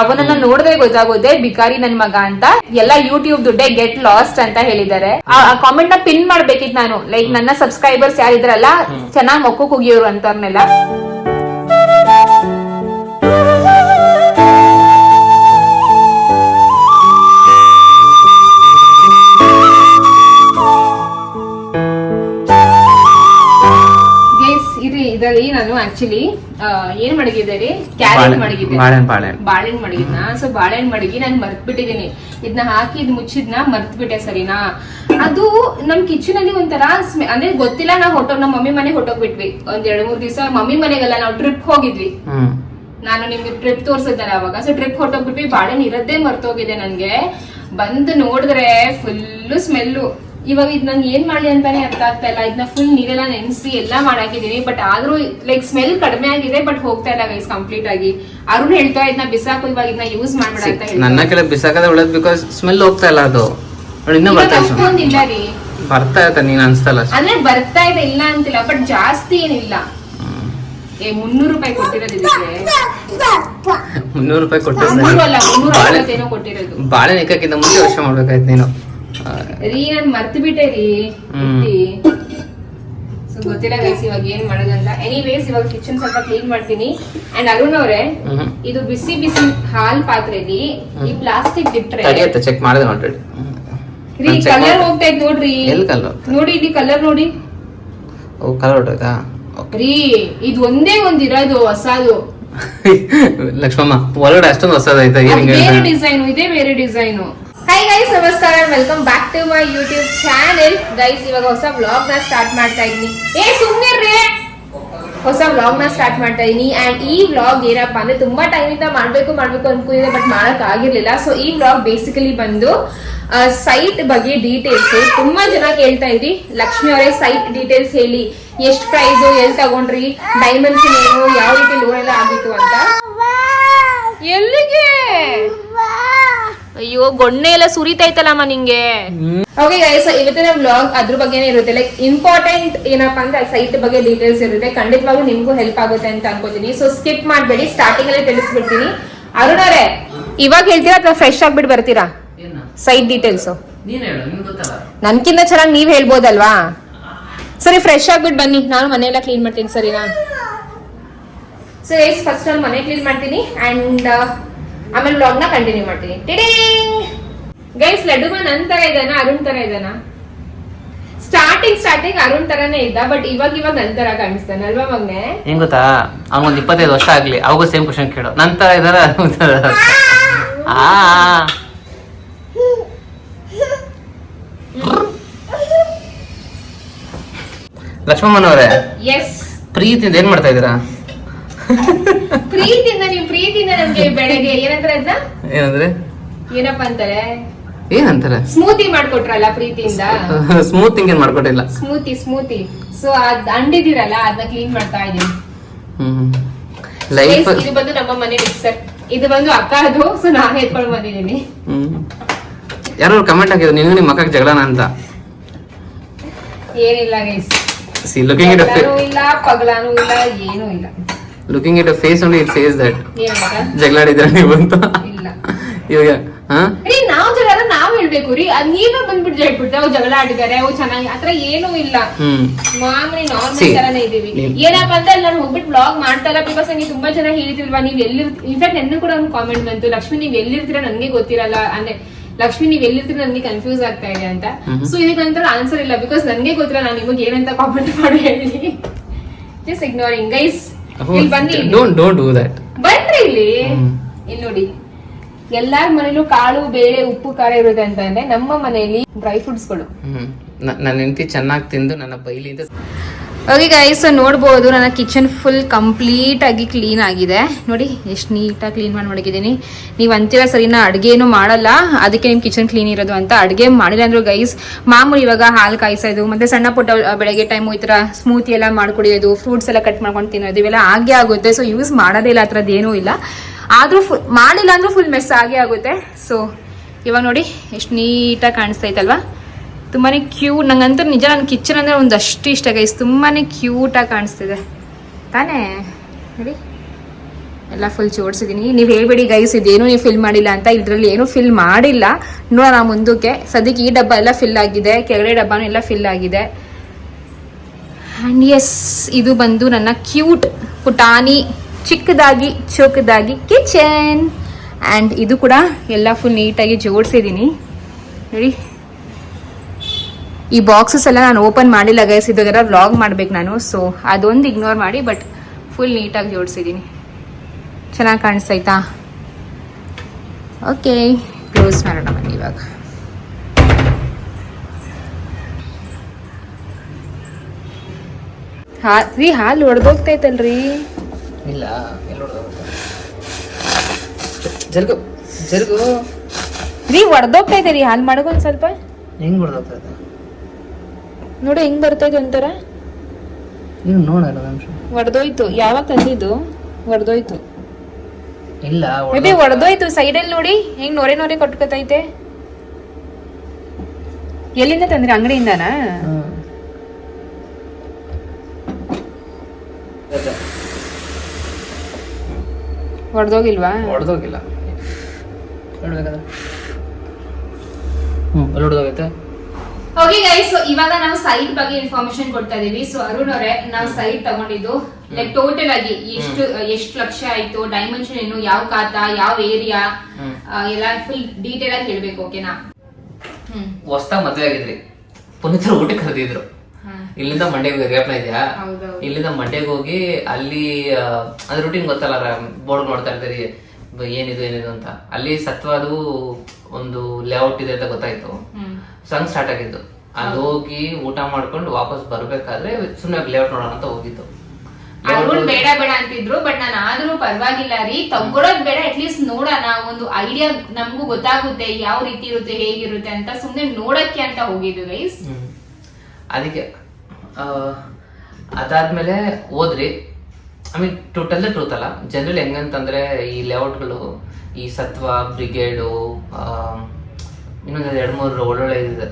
ಅವನನ್ನ ನೋಡಿದ್ರೆ ಗೊತ್ತಾಗುತ್ತೆ ಬಿಕಾರಿ ನನ್ ಮಗ ಅಂತ ಎಲ್ಲ ಯೂಟ್ಯೂಬ್ ದುಡ್ಡೇ ಗೆಟ್ ಲಾಸ್ಟ್ ಅಂತ ಹೇಳಿದ್ದಾರೆ. ಆ ಕಾಮೆಂಟ್ನ ಪಿನ್ ಮಾಡ್ಬೇಕಿತ್ತು ನಾನು. ಲೈಕ್ ನನ್ನ ಸಬ್ಸ್ಕ್ರೈಬರ್ಸ್ ಯಾರಿದ್ರಲ್ಲ ಚೆನ್ನಾಗ್ ಮೊಕ್ಕ ಕುಗಿಯೋರು ಅಂತವ್ರನ್ನೆಲ್ಲ ಇದರಲ್ಲಿ ನಾನು ಆಕ್ಚುಲಿ ಏನ್ ಮಡಗಿದೆ ರೀ ಕ್ಯಾರೆಟ್ ಮಡಗಿದೆ ಬಾಳೆಹಣ್ಣು ಮಡಗಿದ್ನ. ಸೊ ಬಾಳೆಹಣ್ಣು ಮಡಗಿ ನಾನು ಮರ್ತ್ ಬಿಟ್ಟಿದೀನಿ ಇದನ್ನ ಹಾಕಿ ಇದ್ ಮುಚ್ಚಿದ್ನ ಮರ್ತ್ ಬಿಟ್ಟೆ ಸರಿನಾ? ಅದು ನಮ್ ಕಿಚನ್ ಅಲ್ಲಿ ಒಂಥರ ಅಂದ್ರೆ ಗೊತ್ತಿಲ್ಲ ನಾವು ಹೊಟ್ಟೋಗ್ ನಮ್ಮ ಮಮ್ಮಿ ಮನೆಗೆ ಹೊಟ್ಟೋಗ್ಬಿಟ್ವಿ. ಒಂದ್ ಎರಡ್ ಮೂರ್ ದಿವಸ ಮಮ್ಮಿ ಮನೆಗೆಲ್ಲ ನಾವು ಟ್ರಿಪ್ ಹೋಗಿದ್ವಿ. ನಾನು ನಿಮ್ಗೆ ಟ್ರಿಪ್ ತೋರ್ಸಿದ್ದಲ್ಲ ಅವಾಗ. ಸೊ ಟ್ರಿಪ್ ಹೊಟ್ಟೋಗ್ಬಿಟ್ವಿ ಬಾಳೆಹಣ್ಣು ಇರದ್ದೇ ಮರ್ತೋಗಿದೆ ನನ್ಗೆ. ಬಂದು ನೋಡಿದ್ರೆ ಫುಲ್ ಸ್ಮೆಲ್ಲು ಇವಾಗ ಇದ್ ನಂಗೆ ಏನ್ ಮಾಡ್ಲಿ ಅಂತಾನೆ ಅರ್ಥ ಆಗ್ತಾ ಇಲ್ಲ. ಇದನ್ನ ಫುಲ್ ನೀರೆಲ್ಲ ನೆನೆಸಿ ಎಲ್ಲ ಮಾಡಾಕಿದೀನಿ. ಬಟ್ ಆದ್ರೂ ಲೈಕ್ ಸ್ಮೆಲ್ ಕಡಿಮೆ ಆಗಿದೆ ಬಟ್ ಹೋಗ್ತಾ ಇಲ್ಲ ಗೈಸ್ ಕಂಪ್ಲೀಟ್ ಆಗಿ. ಅರುಣ್ ಹೇಳ್ತಾ ಇದನ್ನ ಬಿಸಾಕು ಇವಾಗ ಇದನ್ನ ಯೂಸ್ ಮಾಡ್ಬೇಡ ಅಂತ ನನ್ನ ಕೆಲ ಬಿಸಾಕದ ಉಳದ್ ಬಿಕಾಸ್ ಸ್ಮೆಲ್ ಹೋಗ್ತಾ ಇಲ್ಲ ಅದು. ಇನ್ನೂ ಬರ್ತಾ ಇಲ್ಲ. ರೀ. ಬರ್ತಾ ಇರ್ತ ನೀನ್ ಅನ್ಸ್ತಲ್ಲ. ಅಂದ್ರೆ ಬರ್ತಾ ಇದೆ ಇಲ್ಲ ಅಂತಿಲ್ಲ ಬಟ್ ಜಾಸ್ತಿ ಏನಿಲ್ಲ. ಏ ಮುನ್ನೂರು ರೂಪಾಯಿ ಕೊಟ್ಟಿರೋದು ಮುನ್ನೂರು ರೂಪಾಯಿ ಕೊಟ್ಟಿರೋದು. ಬಾಳೆ ಇಕ್ಕಕ್ಕಿಂತ ಮುಂದೆ ವರ್ಷ ಮಾಡ್ಬೇಕಾಯ್ತು ನೀನು. ರೀ ನಾನು ಮರ್ತು ಬಿಟ್ಟೆ ರೀ. ಸೊ ಗೊತ್ತಿಲ್ಲ ಗೈಸ್ ಇವಾಗ ಏನ್ ಮಾಡೋದಂತ ಎನಿವೇಸ್ ಇವಾಗ ಕಿಚನ್ ಸ್ವಲ್ಪ ಕ್ಲೀನ್ ಮಾಡ್ತೀನಿ. ಅಂಡ್ ಅರುಣ್ ಅವರೇ ಇದು ಬಿಸಿ ಬಿಸಿ ಹಾಲ್ ಪಾತ್ರೆಲಿ ಈ ಪ್ಲಾಸ್ಟಿಕ್ ಬಿಟ್ರೆ ತಡಿಯತ್ತೆ ಚೆಕ್ ಮಾಡಿದೆ ನೋಡ್ರಿ ರೀ ಕಲರ್ ಹೋಗ್ತಾ ಇತ್ತು ನೋಡ್ರಿ. ಎಲ್ಲಿ ಕಲರ್ ನೋಡಿ ಇಲ್ಲಿ ಕಲರ್ ನೋಡಿ. ಓ ಕಲರ್ ಹೊಟ್ಟೋಯ್ತಾ ರೀ ಇದು ಒಂದೇ ಒಂದ್ ಇರೋದು ಹೊಸದು. ಲಕ್ಷ್ಮಮ್ಮ ಒಳಗಡೆ ಅಷ್ಟೊಂದು ಹೊಸದೈತಾ ಬೇರೆ? ಡಿಸೈನ್ ಇದೇ ಬೇರೆ ಡಿಸೈನ್ ಹೈ ಗೈಸ್ ನಮಸ್ಕಾರ. Welcome back to my YouTube channel guys ಇವಾಗ ಹೊಸ ಬ್ಲಾಗ್ನ ಸ್ಟಾರ್ಟ್ ಮಾಡ್ತಾ ಇದ್ದೀನಿ. ಏ ಸುಮ್ಮನೆ ಹೊಸ ವ್ಲಾಗ್ನ ಸ್ಟಾರ್ಟ್ ಮಾಡ್ತಾ ಇದೀನಿ ಅಂಡ್ ಈ ವ್ಲಾಗ್ ಏನಪ್ಪಾ ಅಂದ್ರೆ ತುಂಬಾ ಟೈಮ್ ಇಂದ ಮಾಡ್ಬೇಕು ಮಾಡ್ಬೇಕು ಅನ್ಕೊಂಡಿದ್ದೆ ಬಟ್ ಮಾಡಕ್ ಆಗಿರ್ಲಿಲ್ಲ. ಸೊ ಈ ವ್ಲಾಗ್ ಬೇಸಿಕಲಿ ಬಂದು ಸೈಟ್ ಬಗ್ಗೆ ಡೀಟೇಲ್ಸ್ ತುಂಬಾ ಜನ ಕೇಳ್ತಾ ಇದ್ರಿ. ಲಕ್ಷ್ಮಿ ಅವರೇ ಸೈಟ್ ಡೀಟೇಲ್ಸ್ ಹೇಳಿ. ಎಷ್ಟು ಪ್ರೈಸ್ ಎಲ್ಲಿ ತಗೊಂಡ್ರಿ ಡೈಮೆನ್ಷನ್ ಏನು ಯಾವ ರೀತಿ ಲೋನ್ ಎಲ್ಲ ಆಗಿತ್ತು ಅಂತ. ಎಲ್ಲಿಗೆ? ಅಯ್ಯೋ ಗೊಣ್ಣೆ ಎಲ್ಲ ಸುರಿತೈತಲ್ಲಮ್ಮ ನಿಂಗೆ. ಓಕೆ ಗೈಸ್ ಇವತ್ತಿನ ಬ್ಲಾಗ್ ಅದ್ರ ಬಗ್ಗೆನೇ ಇರುತ್ತೆ. ಲೈಕ್ ಇಂಪಾರ್ಟೆಂಟ್ ಏನಪ್ಪಾ ಅಂದ್ರೆ ಸೈಟ್ ಬಗ್ಗೆ ಡೀಟೇಲ್ಸ್ ಇರುತ್ತೆ. ಖಂಡಿತವಾಗ್ಲೂ ನಿಮ್ಗೂ ಹೆಲ್ಪ್ ಆಗುತ್ತೆ ಅಂತ ಅನ್ಕೋತೀನಿ. ಸೊ ಸ್ಕಿಪ್ ಮಾಡಬೇಡಿ. ಸ್ಟಾರ್ಟಿಂಗ್ ಅಲ್ಲಿ ತಿಳಿಸ್ಬಿಡ್ತೀನಿ. ಅರುಣ್ ಅವರೇ ಇವಾಗ ಹೇಳ್ತೀರಾ ಅಥವಾ ಫ್ರೆಶ್ ಆಗ್ಬಿಟ್ಟು ಬರ್ತೀರಾ? ಸೈಟ್ ಡೀಟೇಲ್ಸ್ ನನ್ಕಿಂತ ಚೆನ್ನಾಗಿ ನೀವ್ ಹೇಳ್ಬೋದಲ್ವಾ? ಸರಿ ಫ್ರೆಶ್ ಆಗ್ಬಿಟ್ಟು ಬನ್ನಿ. ನಾನು ಮನೆಯೆಲ್ಲ ಕ್ಲೀನ್ ಮಾಡ್ತೀನಿ ಸರಿನಾ? ಸೊ ಎಸ್ ಫಸ್ಟ್ ನಾನು ಮನೆ ಕ್ಲೀನ್ ಮಾಡ್ತೀನಿ. ಅಂಡ್ ಆಮೇಲೆ ಬ್ಲಾಗ್ನ ಕಂಟಿನ್ಯೂ ಮಾಡ್ತೀನಿ. ಗೈಸ್ ಲಡ್ಡುಮ ನನ್ ತರ ಇದಾನ ಅರುಣ್ ತರ ಇದಾನ? ಸ್ಟಾರ್ಟಿಂಗ್ ಸ್ಟಾರ್ಟಿಂಗ್ ಅರುಣ್ ತರನೇ ಇದ್ದ ಬಟ್ ಇವಾಗ ಇವಾಗ ನನ್ ತರ ಕಾಣಿಸ್ತಾನೆ ಅಲ್ವಾ ಮಗ್ನೆ? ಏನ್ ಗೊತ್ತಾ? ಒಂದ್ ಇಪ್ಪತ್ತೈದು ವರ್ಷ ಆಗ್ಲಿ ಅವಾಗ ಸೇಮ್ ಕ್ವಶನ್ ಕೇಳು. ನಂತರ ಇದಾರ ಆ. ಲಕ್ಷ್ಮಮ್ಮನವ್ರೆ ಎಸ್ ಪ್ರೀತಿಯಿಂದ ಏನ್ ಮಾಡ್ತಾ ಇದೀರಾ ಪ್ರೀತಿಯಿಂದ ನೀವು ಪ್ರೀತಿಯಿಂದ ನಮ್ಗೆ ಬೆಳಗ್ಗೆ ಏನಂತಾರೆ ಅದ್ನ ಏನಂದ್ರೆ? ಏನಪ್ಪಾ ಅಂತಾರೆ? ಏನಂತಾರೆ? ಸ್ಮೂತಿ ಮಾಡ್ಕೊಟ್ರಲ್ಲ ಪ್ರೀತಿಯಿಂದ? ಸ್ಮೂತಿಂಗ್ ಏನ್ ಮಾಡ್ಕೊಟ್ಟಿಲ್ಲ. Smoothie smoothie. ಸೊ ಅದ್ ಅಂಡಿದಿರಲ್ಲ ಅದನ್ನ ಕ್ಲೀನ್ ಮಾಡ್ತಾ ಇದೀನಿ. ಲೈಫ್ ಇದು ಬಂದು ನಮ್ಮ ಮನೆ ಮಿಕ್ಸರ್ ಇದು ಬಂದು ಅಕ್ಕ ಅದು ಸೊ ನಾನು ಎತ್ಕೊಂಡು ಬಂದಿದ್ದೀನಿ. ಯಾರು ಕಮೆಂಟ್ ಹಾಕಿದ್ರು ನಿನ್ನ ನಿಮ್ಮ ಮಕ್ಕಳಿಗೆ ಜಗಳನ ಅಂತ. ಏನಿಲ್ಲ ಗೈಸ್ ಸಿ ಲುಕಿಂಗ್ ಇಟ್ ಇಲ್ಲ ಪಗಲಾನು ಇಲ್ಲ ಏನೂ ಇಲ್ಲ. Looking it face only it says that ಜಗಳಾಡಿದ್ರೆ ನೀವು ಅಂತ? ಇವಾಗ ರೀ ನಾವ್ ಜಗಳ ನಾವ್ ಹೇಳ್ಬೇಕು ರೀ. ಅದ್ ನೀವೇ ಬಂದ್ಬಿಟ್ಟು ಹೇಳ್ಬಿಡ್ತಾರೆ ಅವ್ ಜಗಳ ಆಡಿದ್ದಾರೆ ಅವ್ ಚೆನ್ನಾಗಿ ಆತರ ಏನೂ ಇಲ್ಲ. ಮಾಮೂಲಿ ನಾರ್ಮಲ್ ತರಾನೇ ಇದೀವಿ ಏನಪ್ಪ ಅಂತ ನಾನು ಹೋಗ್ಬಿಟ್ಟು ಬ್ಲಾಗ್ ಮಾಡ್ತಾ ಇಲ್ಲ ಬಿಕಾಸ್ ನಂಗೆ ತುಂಬಾ ಜನ ಹೇಳಿದಿಲ್ವಾ ನೀವ್ ಎಲ್ಲಿರ್ ಇನ್ಫ್ಯಾಕ್ಟ್ ನನ್ನ ಕೂಡ ಒಂದು ಕಾಮೆಂಟ್ ಬಂತು. ಲಕ್ಷ್ಮಿ ನೀವ್ ಎಲ್ಲಿರ್ತೀರಾ ನನ್ಗೆ ಗೊತ್ತಿರಲ್ಲ. ಅಂದ್ರೆ ಲಕ್ಷ್ಮಿ ನೀವ್ ಎಲ್ಲಿರ್ತೀರ ನನ್ಗೆ ಕನ್ಫ್ಯೂಸ್ ಆಗ್ತಾ ಇದೆ ಅಂತ. ಸೊ ಇದಕ್ಕೆ ನಂತರ ಆನ್ಸರ್ ಇಲ್ಲ. ಬಿಕಾಸ್ ನನ್ಗೆ ಗೊತ್ತಿಲ್ಲ. ನಾನು ನಿಮಗೆ ಏನಂತ ಕಾಮೆಂಟ್ ಮಾಡಿ ಹೇಳಿ. ಜಸ್ಟ್ ಇಗ್ನೋರಿಂಗ್ ಗೈಸ್ ಇಲ್ಲಿ ಬನ್ನಿ. ಡೋಂಟ್ ಡೋಂಟ್ ಡೂ ದಟ್ ಬನ್ರಿ ಇಲ್ಲಿ. ಇಲ್ಲಿ ನೋಡಿ. ಎಲ್ಲಾರ ಮನೇಲೂ ಕಾಳು ಬೇಳೆ ಉಪ್ಪು ಖಾರ ಇರುತ್ತೆ ಅಂತ ಅಂದ್ರೆ ನಮ್ಮ ಮನೆಯಲ್ಲಿ ಡ್ರೈ ಫ್ರೂಟ್ಸ್ಗಳು. ಹ್ಮ್. ನ- ನನ್ನ ಹೆಂಡತಿ ಚೆನ್ನಾಗಿ ತಿಂದು ನನ್ನ ಬೈಲಿಂದ ಓಕೆ ಗೈಸ್ ನೋಡ್ಬೋದು, ನನ್ನ ಕಿಚನ್ ಫುಲ್ ಕಂಪ್ಲೀಟ್ ಆಗಿ ಕ್ಲೀನ್ ಆಗಿದೆ. ನೋಡಿ, ಎಷ್ಟು ನೀಟಾಗಿ ಕ್ಲೀನ್ ಮಾಡಿ ಮಡಗಿದ್ದೀನಿ ನೀವು ಅಂತೀರ ಸರಿ ನಾ ಅಡುಗೆ ಏನು ಮಾಡಲ್ಲ. ಅದಕ್ಕೆ ನಿಮ್ಮ ಕಿಚನ್ ಕ್ಲೀನ್ ಇರೋದು ಅಂತ ಅಡುಗೆ ಮಾಡಿಲ್ಲ ಅಂದ್ರು ಗೈಸ್ ಮಾಮೂಲಿ ಇವಾಗ ಹಾಲು ಕಾಯಿಸೋದು, ಮತ್ತೆ ಸಣ್ಣ ಪುಟ್ಟ ಬೆಳಗ್ಗೆ ಟೈಮು ಈ ಥರ ಸ್ಮೂತಿ ಎಲ್ಲ ಮಾಡ್ಕೊಡಿಯೋದು ಫ್ರೂಟ್ಸ್ ಎಲ್ಲ ಕಟ್ ಮಾಡ್ಕೊಂಡು ತಿನ್ನೋದು, ಇವೆಲ್ಲ ಆಗೇ ಆಗುತ್ತೆ. ಸೊ ಯೂಸ್ ಮಾಡೋದೇ ಇಲ್ಲ, ಆ ಇಲ್ಲ. ಆದರೂ ಫುಲ್ ಮಾಡಿಲ್ಲ ಅಂದರೂ ಫುಲ್ ಮೆಸ್ ಆಗೇ ಆಗುತ್ತೆ. ಸೊ ಇವಾಗ ನೋಡಿ, ಎಷ್ಟು ನೀಟಾಗಿ ಕಾಣಿಸ್ತಾ ಐತಲ್ವಾ? ತುಂಬಾನೇ ಕ್ಯೂಟ್ ನಂಗಂತೂ ನಿಜ ನನ್ನ ಕಿಚನ್ ಅಂದ್ರೆ ಒಂದಷ್ಟು ಇಷ್ಟ ಗೈಸ್ ತುಂಬಾ ಕ್ಯೂಟಾಗಿ ಕಾಣಿಸ್ತಿದೆ. ತಾನೇ? ನೋಡಿ. ಎಲ್ಲ ಫುಲ್ ಜೋಡಿಸಿದ್ದೀನಿ ನೀವು ಹೇಳ್ಬೇಡಿ ಗೈಸ್ ಇದೇನು ನೀವು ಫಿಲ್ ಮಾಡಿಲ್ಲ ಅಂತ. ಇದರಲ್ಲಿ ಏನು ಫಿಲ್ ಮಾಡಿಲ್ಲ. ನೋಡೋಣ ಮುಂದಕ್ಕೆ. ಸದ್ಯಕ್ಕೆ ಈ ಡಬ್ಬ ಎಲ್ಲ ಫಿಲ್ ಆಗಿದೆ. ಕೆಳಗಡೆ ಡಬ್ಬನೂ ಎಲ್ಲ ಫಿಲ್ ಆಗಿದೆ. ಆ್ಯಂಡ್ ಎಸ್ ಇದು ಬಂದು ನನ್ನ ಕ್ಯೂಟ್ ಪುಟಾನಿ ಚಿಕ್ಕದಾಗಿ, ಚೋಕದಾಗಿ ಕಿಚನ್ ಆ್ಯಂಡ್ ಇದು ಕೂಡ ಎಲ್ಲ ಫುಲ್ ನೀಟಾಗಿ ಜೋಡಿಸಿದ್ದೀನಿ ನೋಡಿ. ಈ ಬಾಕ್ಸಸ್ ಎಲ್ಲ ನಾನು ಓಪನ್ ಮಾಡಿಲ್ಲ ಗೈಸ್ ಇದರ ವ್ಲಾಗ್ ಮಾಡ್ಬೇಕು ನಾನು ಸೊ ಅದೊಂದು ಇಗ್ನೋರ್ ಮಾಡಿ ಬಟ್ ಫುಲ್ ನೀಟಾಗಿ ಜೋಡಿಸಿದ್ದೀನಿ. ಚೆನ್ನಾಗಿ ಕಾಣಿಸ್ತೈತಾ ಓಕೆ ಕ್ಲೋಸ್ ಮಾಡೋಣ ಬನ್ನಿ ಇವಾಗ. ಹಾ ರೀ ಹಾಲು ಹೊಡೆದೋಗ್ತೈತಲ್ರಿ ಇಲ್ಲ ಜರುಗು ಜರುಗು. ರೀ ಹೊಡೆದೋಗ್ತೈತೆ ರೀ ಹಾಲು ಮಾಡೋಕೆ ಒಂದು ಸ್ವಲ್ಪ. ಹೆಂಗ್ ಹೊಡೆದೋಗ್ತದೆ ನೋಡಿ ಹೆಂಗ್ ಬರ್ತೈತೆ ಅಂತಾರೆ? ನೀವು ನೋಡಲ್ಲ ಒಡೆದೋಯ್ತು. ಯಾವಾಗ ತಂದಿದ್ದು? ಒಡೆದೋಯ್ತು. ಇಲ್ಲ ಮೇಬಿ ಒಡೆದೋಯ್ತು. ಸೈಡಲ್ಲಿ ನೋಡಿ. ಹೆಂಗ್ ನೋರೆ ನೋರೆ ಕೊಟ್ಕೊತೈತೆ. ಎಲ್ಲಿಂದ ತಂದ್ರಿ? ಅಂಗಡಿಯಿಂದನಾ? ಹೊಡೆದೋಗಿಲ್ವಾ ಹೊಡೆದೋಗಿಲ್ಲ ಹೇಳ್ಬೇಕಾದ್ರೆ ಹ್ಞೂ ಅಲ್ಲಿ ಹೊಡೆದೋಗೈತೆ ಓಕೆ ಗೈಸ್ ಇವಾಗ ನಾವು ಸೈಟ್ ಬಗ್ಗೆ ಇನ್ಫಾರ್ಮೇಶನ್ ಕೊಡ್ತಾ ಇದೀವಿ. ಸೊ ಅರುಣ್ ಅವರೇ ನಾವು ಸೈಟ್ ತಗೊಂಡಿದ್ದು ಲೈಕ್ ಟೋಟಲ್ ಆಗಿ ಎಷ್ಟು ಎಷ್ಟು ಲಕ್ಷ ಆಯ್ತು ಡೈಮೆನ್ಷನ್ ಏನು ಯಾವ ಖಾತಾ ಯಾವ ಏರಿಯಾ ಎಲ್ಲ ಫುಲ್ ಡೀಟೇಲ್ ಆಗಿ ಹೇಳ್ಬೇಕು ಓಕೆನಾ ಹೊಸ್ತ ಮದ್ವೆ ಆಗಿದ್ರಿ. ಪುನೀತರ ಊಟಕ್ಕೆ ಕರೆದಿದ್ರು. ಇಲ್ಲಿಂದ ಮಂಡ್ಯಗೆ ಹೋಗಿ ರೇಪ್ನ ಇದೆಯಾ? ಇಲ್ಲಿಂದ ಮಂಡ್ಯಗೆ ಹೋಗಿ ಅಲ್ಲಿ ಅದ್ರ ರುಟೀನ್ ಗೊತ್ತಲ್ಲ ಬೋರ್ಡ್ ನೋಡ್ತಾ ಇರ್ತೀರಿ. ಏನಿದು ಏನಿದು ಅಂತ. ಅಲ್ಲಿ ಸತ್ವದು ಒಂದು ಲೇಔಟ್ ಇದೆ ಅಂತ ಗೊತ್ತಾಯ್ತು. ಸಂಗ್ ಸ್ಟಾರ್ಟ್ ಆಗಿದ್ದು. ಅಲ್ಲಿ ಹೋಗಿ ಊಟ ಮಾಡ್ಕೊಂಡು ವಾಪಸ್ ಬರ್ಬೇಕಾದ್ರೆ ಸುಮ್ಮನೆ ಲೇಔಟ್ ನೋಡೋಣ ಅಂತ ಹೋಗಿದ್ದು. ಅರುಣ್ ಬೇಡ ಬೇಡ ಅಂತಿದ್ರು ಬಟ್ ನಾನು ಆದ್ರೂ ಪರವಾಗಿಲ್ಲ ರೀ. ತಗೊಳೋದ್ ಬೇಡ ಅಟ್ಲೀಸ್ಟ್ ನೋಡೋಣ. ಒಂದು ಐಡಿಯಾ ನಮಗೂ ಗೊತ್ತಾಗುತ್ತೆ ಯಾವ ರೀತಿ ಇರುತ್ತೆ ಹೇಗಿರುತ್ತೆ ಅಂತ ಸುಮ್ನೆ ನೋಡಕ್ಕೆ ಅಂತ ಹೋಗಿದ್ದು ಗೈಸ್. ಅದಕ್ಕೆ ಅದಾದ್ಮೇಲೆ ಹೋದ್ರಿ. I mean to tell the truth ಅಲ್ಲ. ಜನರಲ್ ಹೆಂಗಂತಂದ್ರೆ ಈ ಲೇಔಟ್ಗಳು ಈ ಸತ್ವ ಬ್ರಿಗೇಡು ಇನ್ನೊಂದು ಎರಡು ಮೂರು ಒಳ್ಳೊಳ್ಳೆ ಇದಿದೆ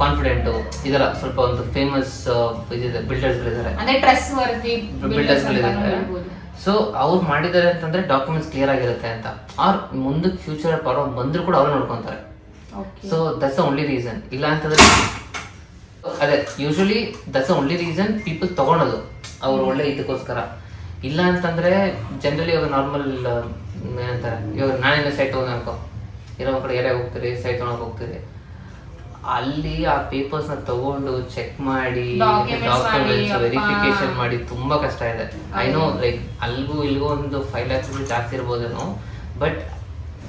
ಕಾನ್ಫಿಡೆಂಟು ಇದೆಲ್ಲ ಸ್ವಲ್ಪ ಒಂದು ಫೇಮಸ್ ಇದಿದೆ ಬಿಲ್ಡರ್ಸ್ಗಳಿದ್ದಾರೆ ಅಂದ್ರೆ ಟ್ರಸ್ ವರ್ತಿ ಬಿಲ್ಡರ್ಸ್ ಸೊ ಅವ್ರು ಮಾಡಿದ್ದಾರೆ ಅಂತಂದ್ರೆ ಡಾಕ್ಯುಮೆಂಟ್ಸ್ ಕ್ಲಿಯರ್ ಆಗಿರುತ್ತೆ ಅಂತ. ಆರ್ ಮುಂದಕ್ಕೆ ಫ್ಯೂಚರ್ ಪ್ರಾಬ್ಲಮ್ ಬಂದ್ರು ಕೂಡ ಅವ್ರು ನೋಡ್ಕೊಂತಾರೆ. ಸೊ ದಟ್ಸ್ ಓನ್ಲಿ ರೀಸನ್ ಇಲ್ಲ ಅಂತಂದ್ರೆ ಅದೇ usually that's only reason people ತಗೊಳೋದು. ಅವ್ರು ಒಳ್ಳೆ ಇದಕ್ಕೋಸ್ಕರ. ಇಲ್ಲ ಅಂತಂದ್ರೆ ಜನರಲಿ ಇವಾಗ ನಾರ್ಮಲ್ ಏನಂತಾರೆ ಇವಾಗ ನಾನೇನು ಸೈಟ್ ತಗೊಂಡು ಅನ್ಕೋ ಇರೋ ಕಡೆ ಏರಿಯಾಗ ಹೋಗ್ತೀರಿ ಸೈಟ್ ತೊಗೊಳಕ್ಕೆ ಹೋಗ್ತೀರಿ ಅಲ್ಲಿ ಆ ಪೇಪರ್ಸ್ನ ತಗೊಂಡು ಚೆಕ್ ಮಾಡಿ ಡಾಕ್ಯುಮೆಂಟ್ಸ್ ವೆರಿಫಿಕೇಶನ್ ಮಾಡಿ ತುಂಬಾ ಕಷ್ಟ ಇದೆ. ಐ ನೋ ಲೈಕ್ ಅಲ್ಲಿಗೂ ಇಲ್ಲಿಗೂ ಒಂದು ಫೈವ್ ಲ್ಯಾಕ್ಸ್ ಜಾಸ್ತಿ ಇರ್ಬೋದೇನೋ ಬಟ್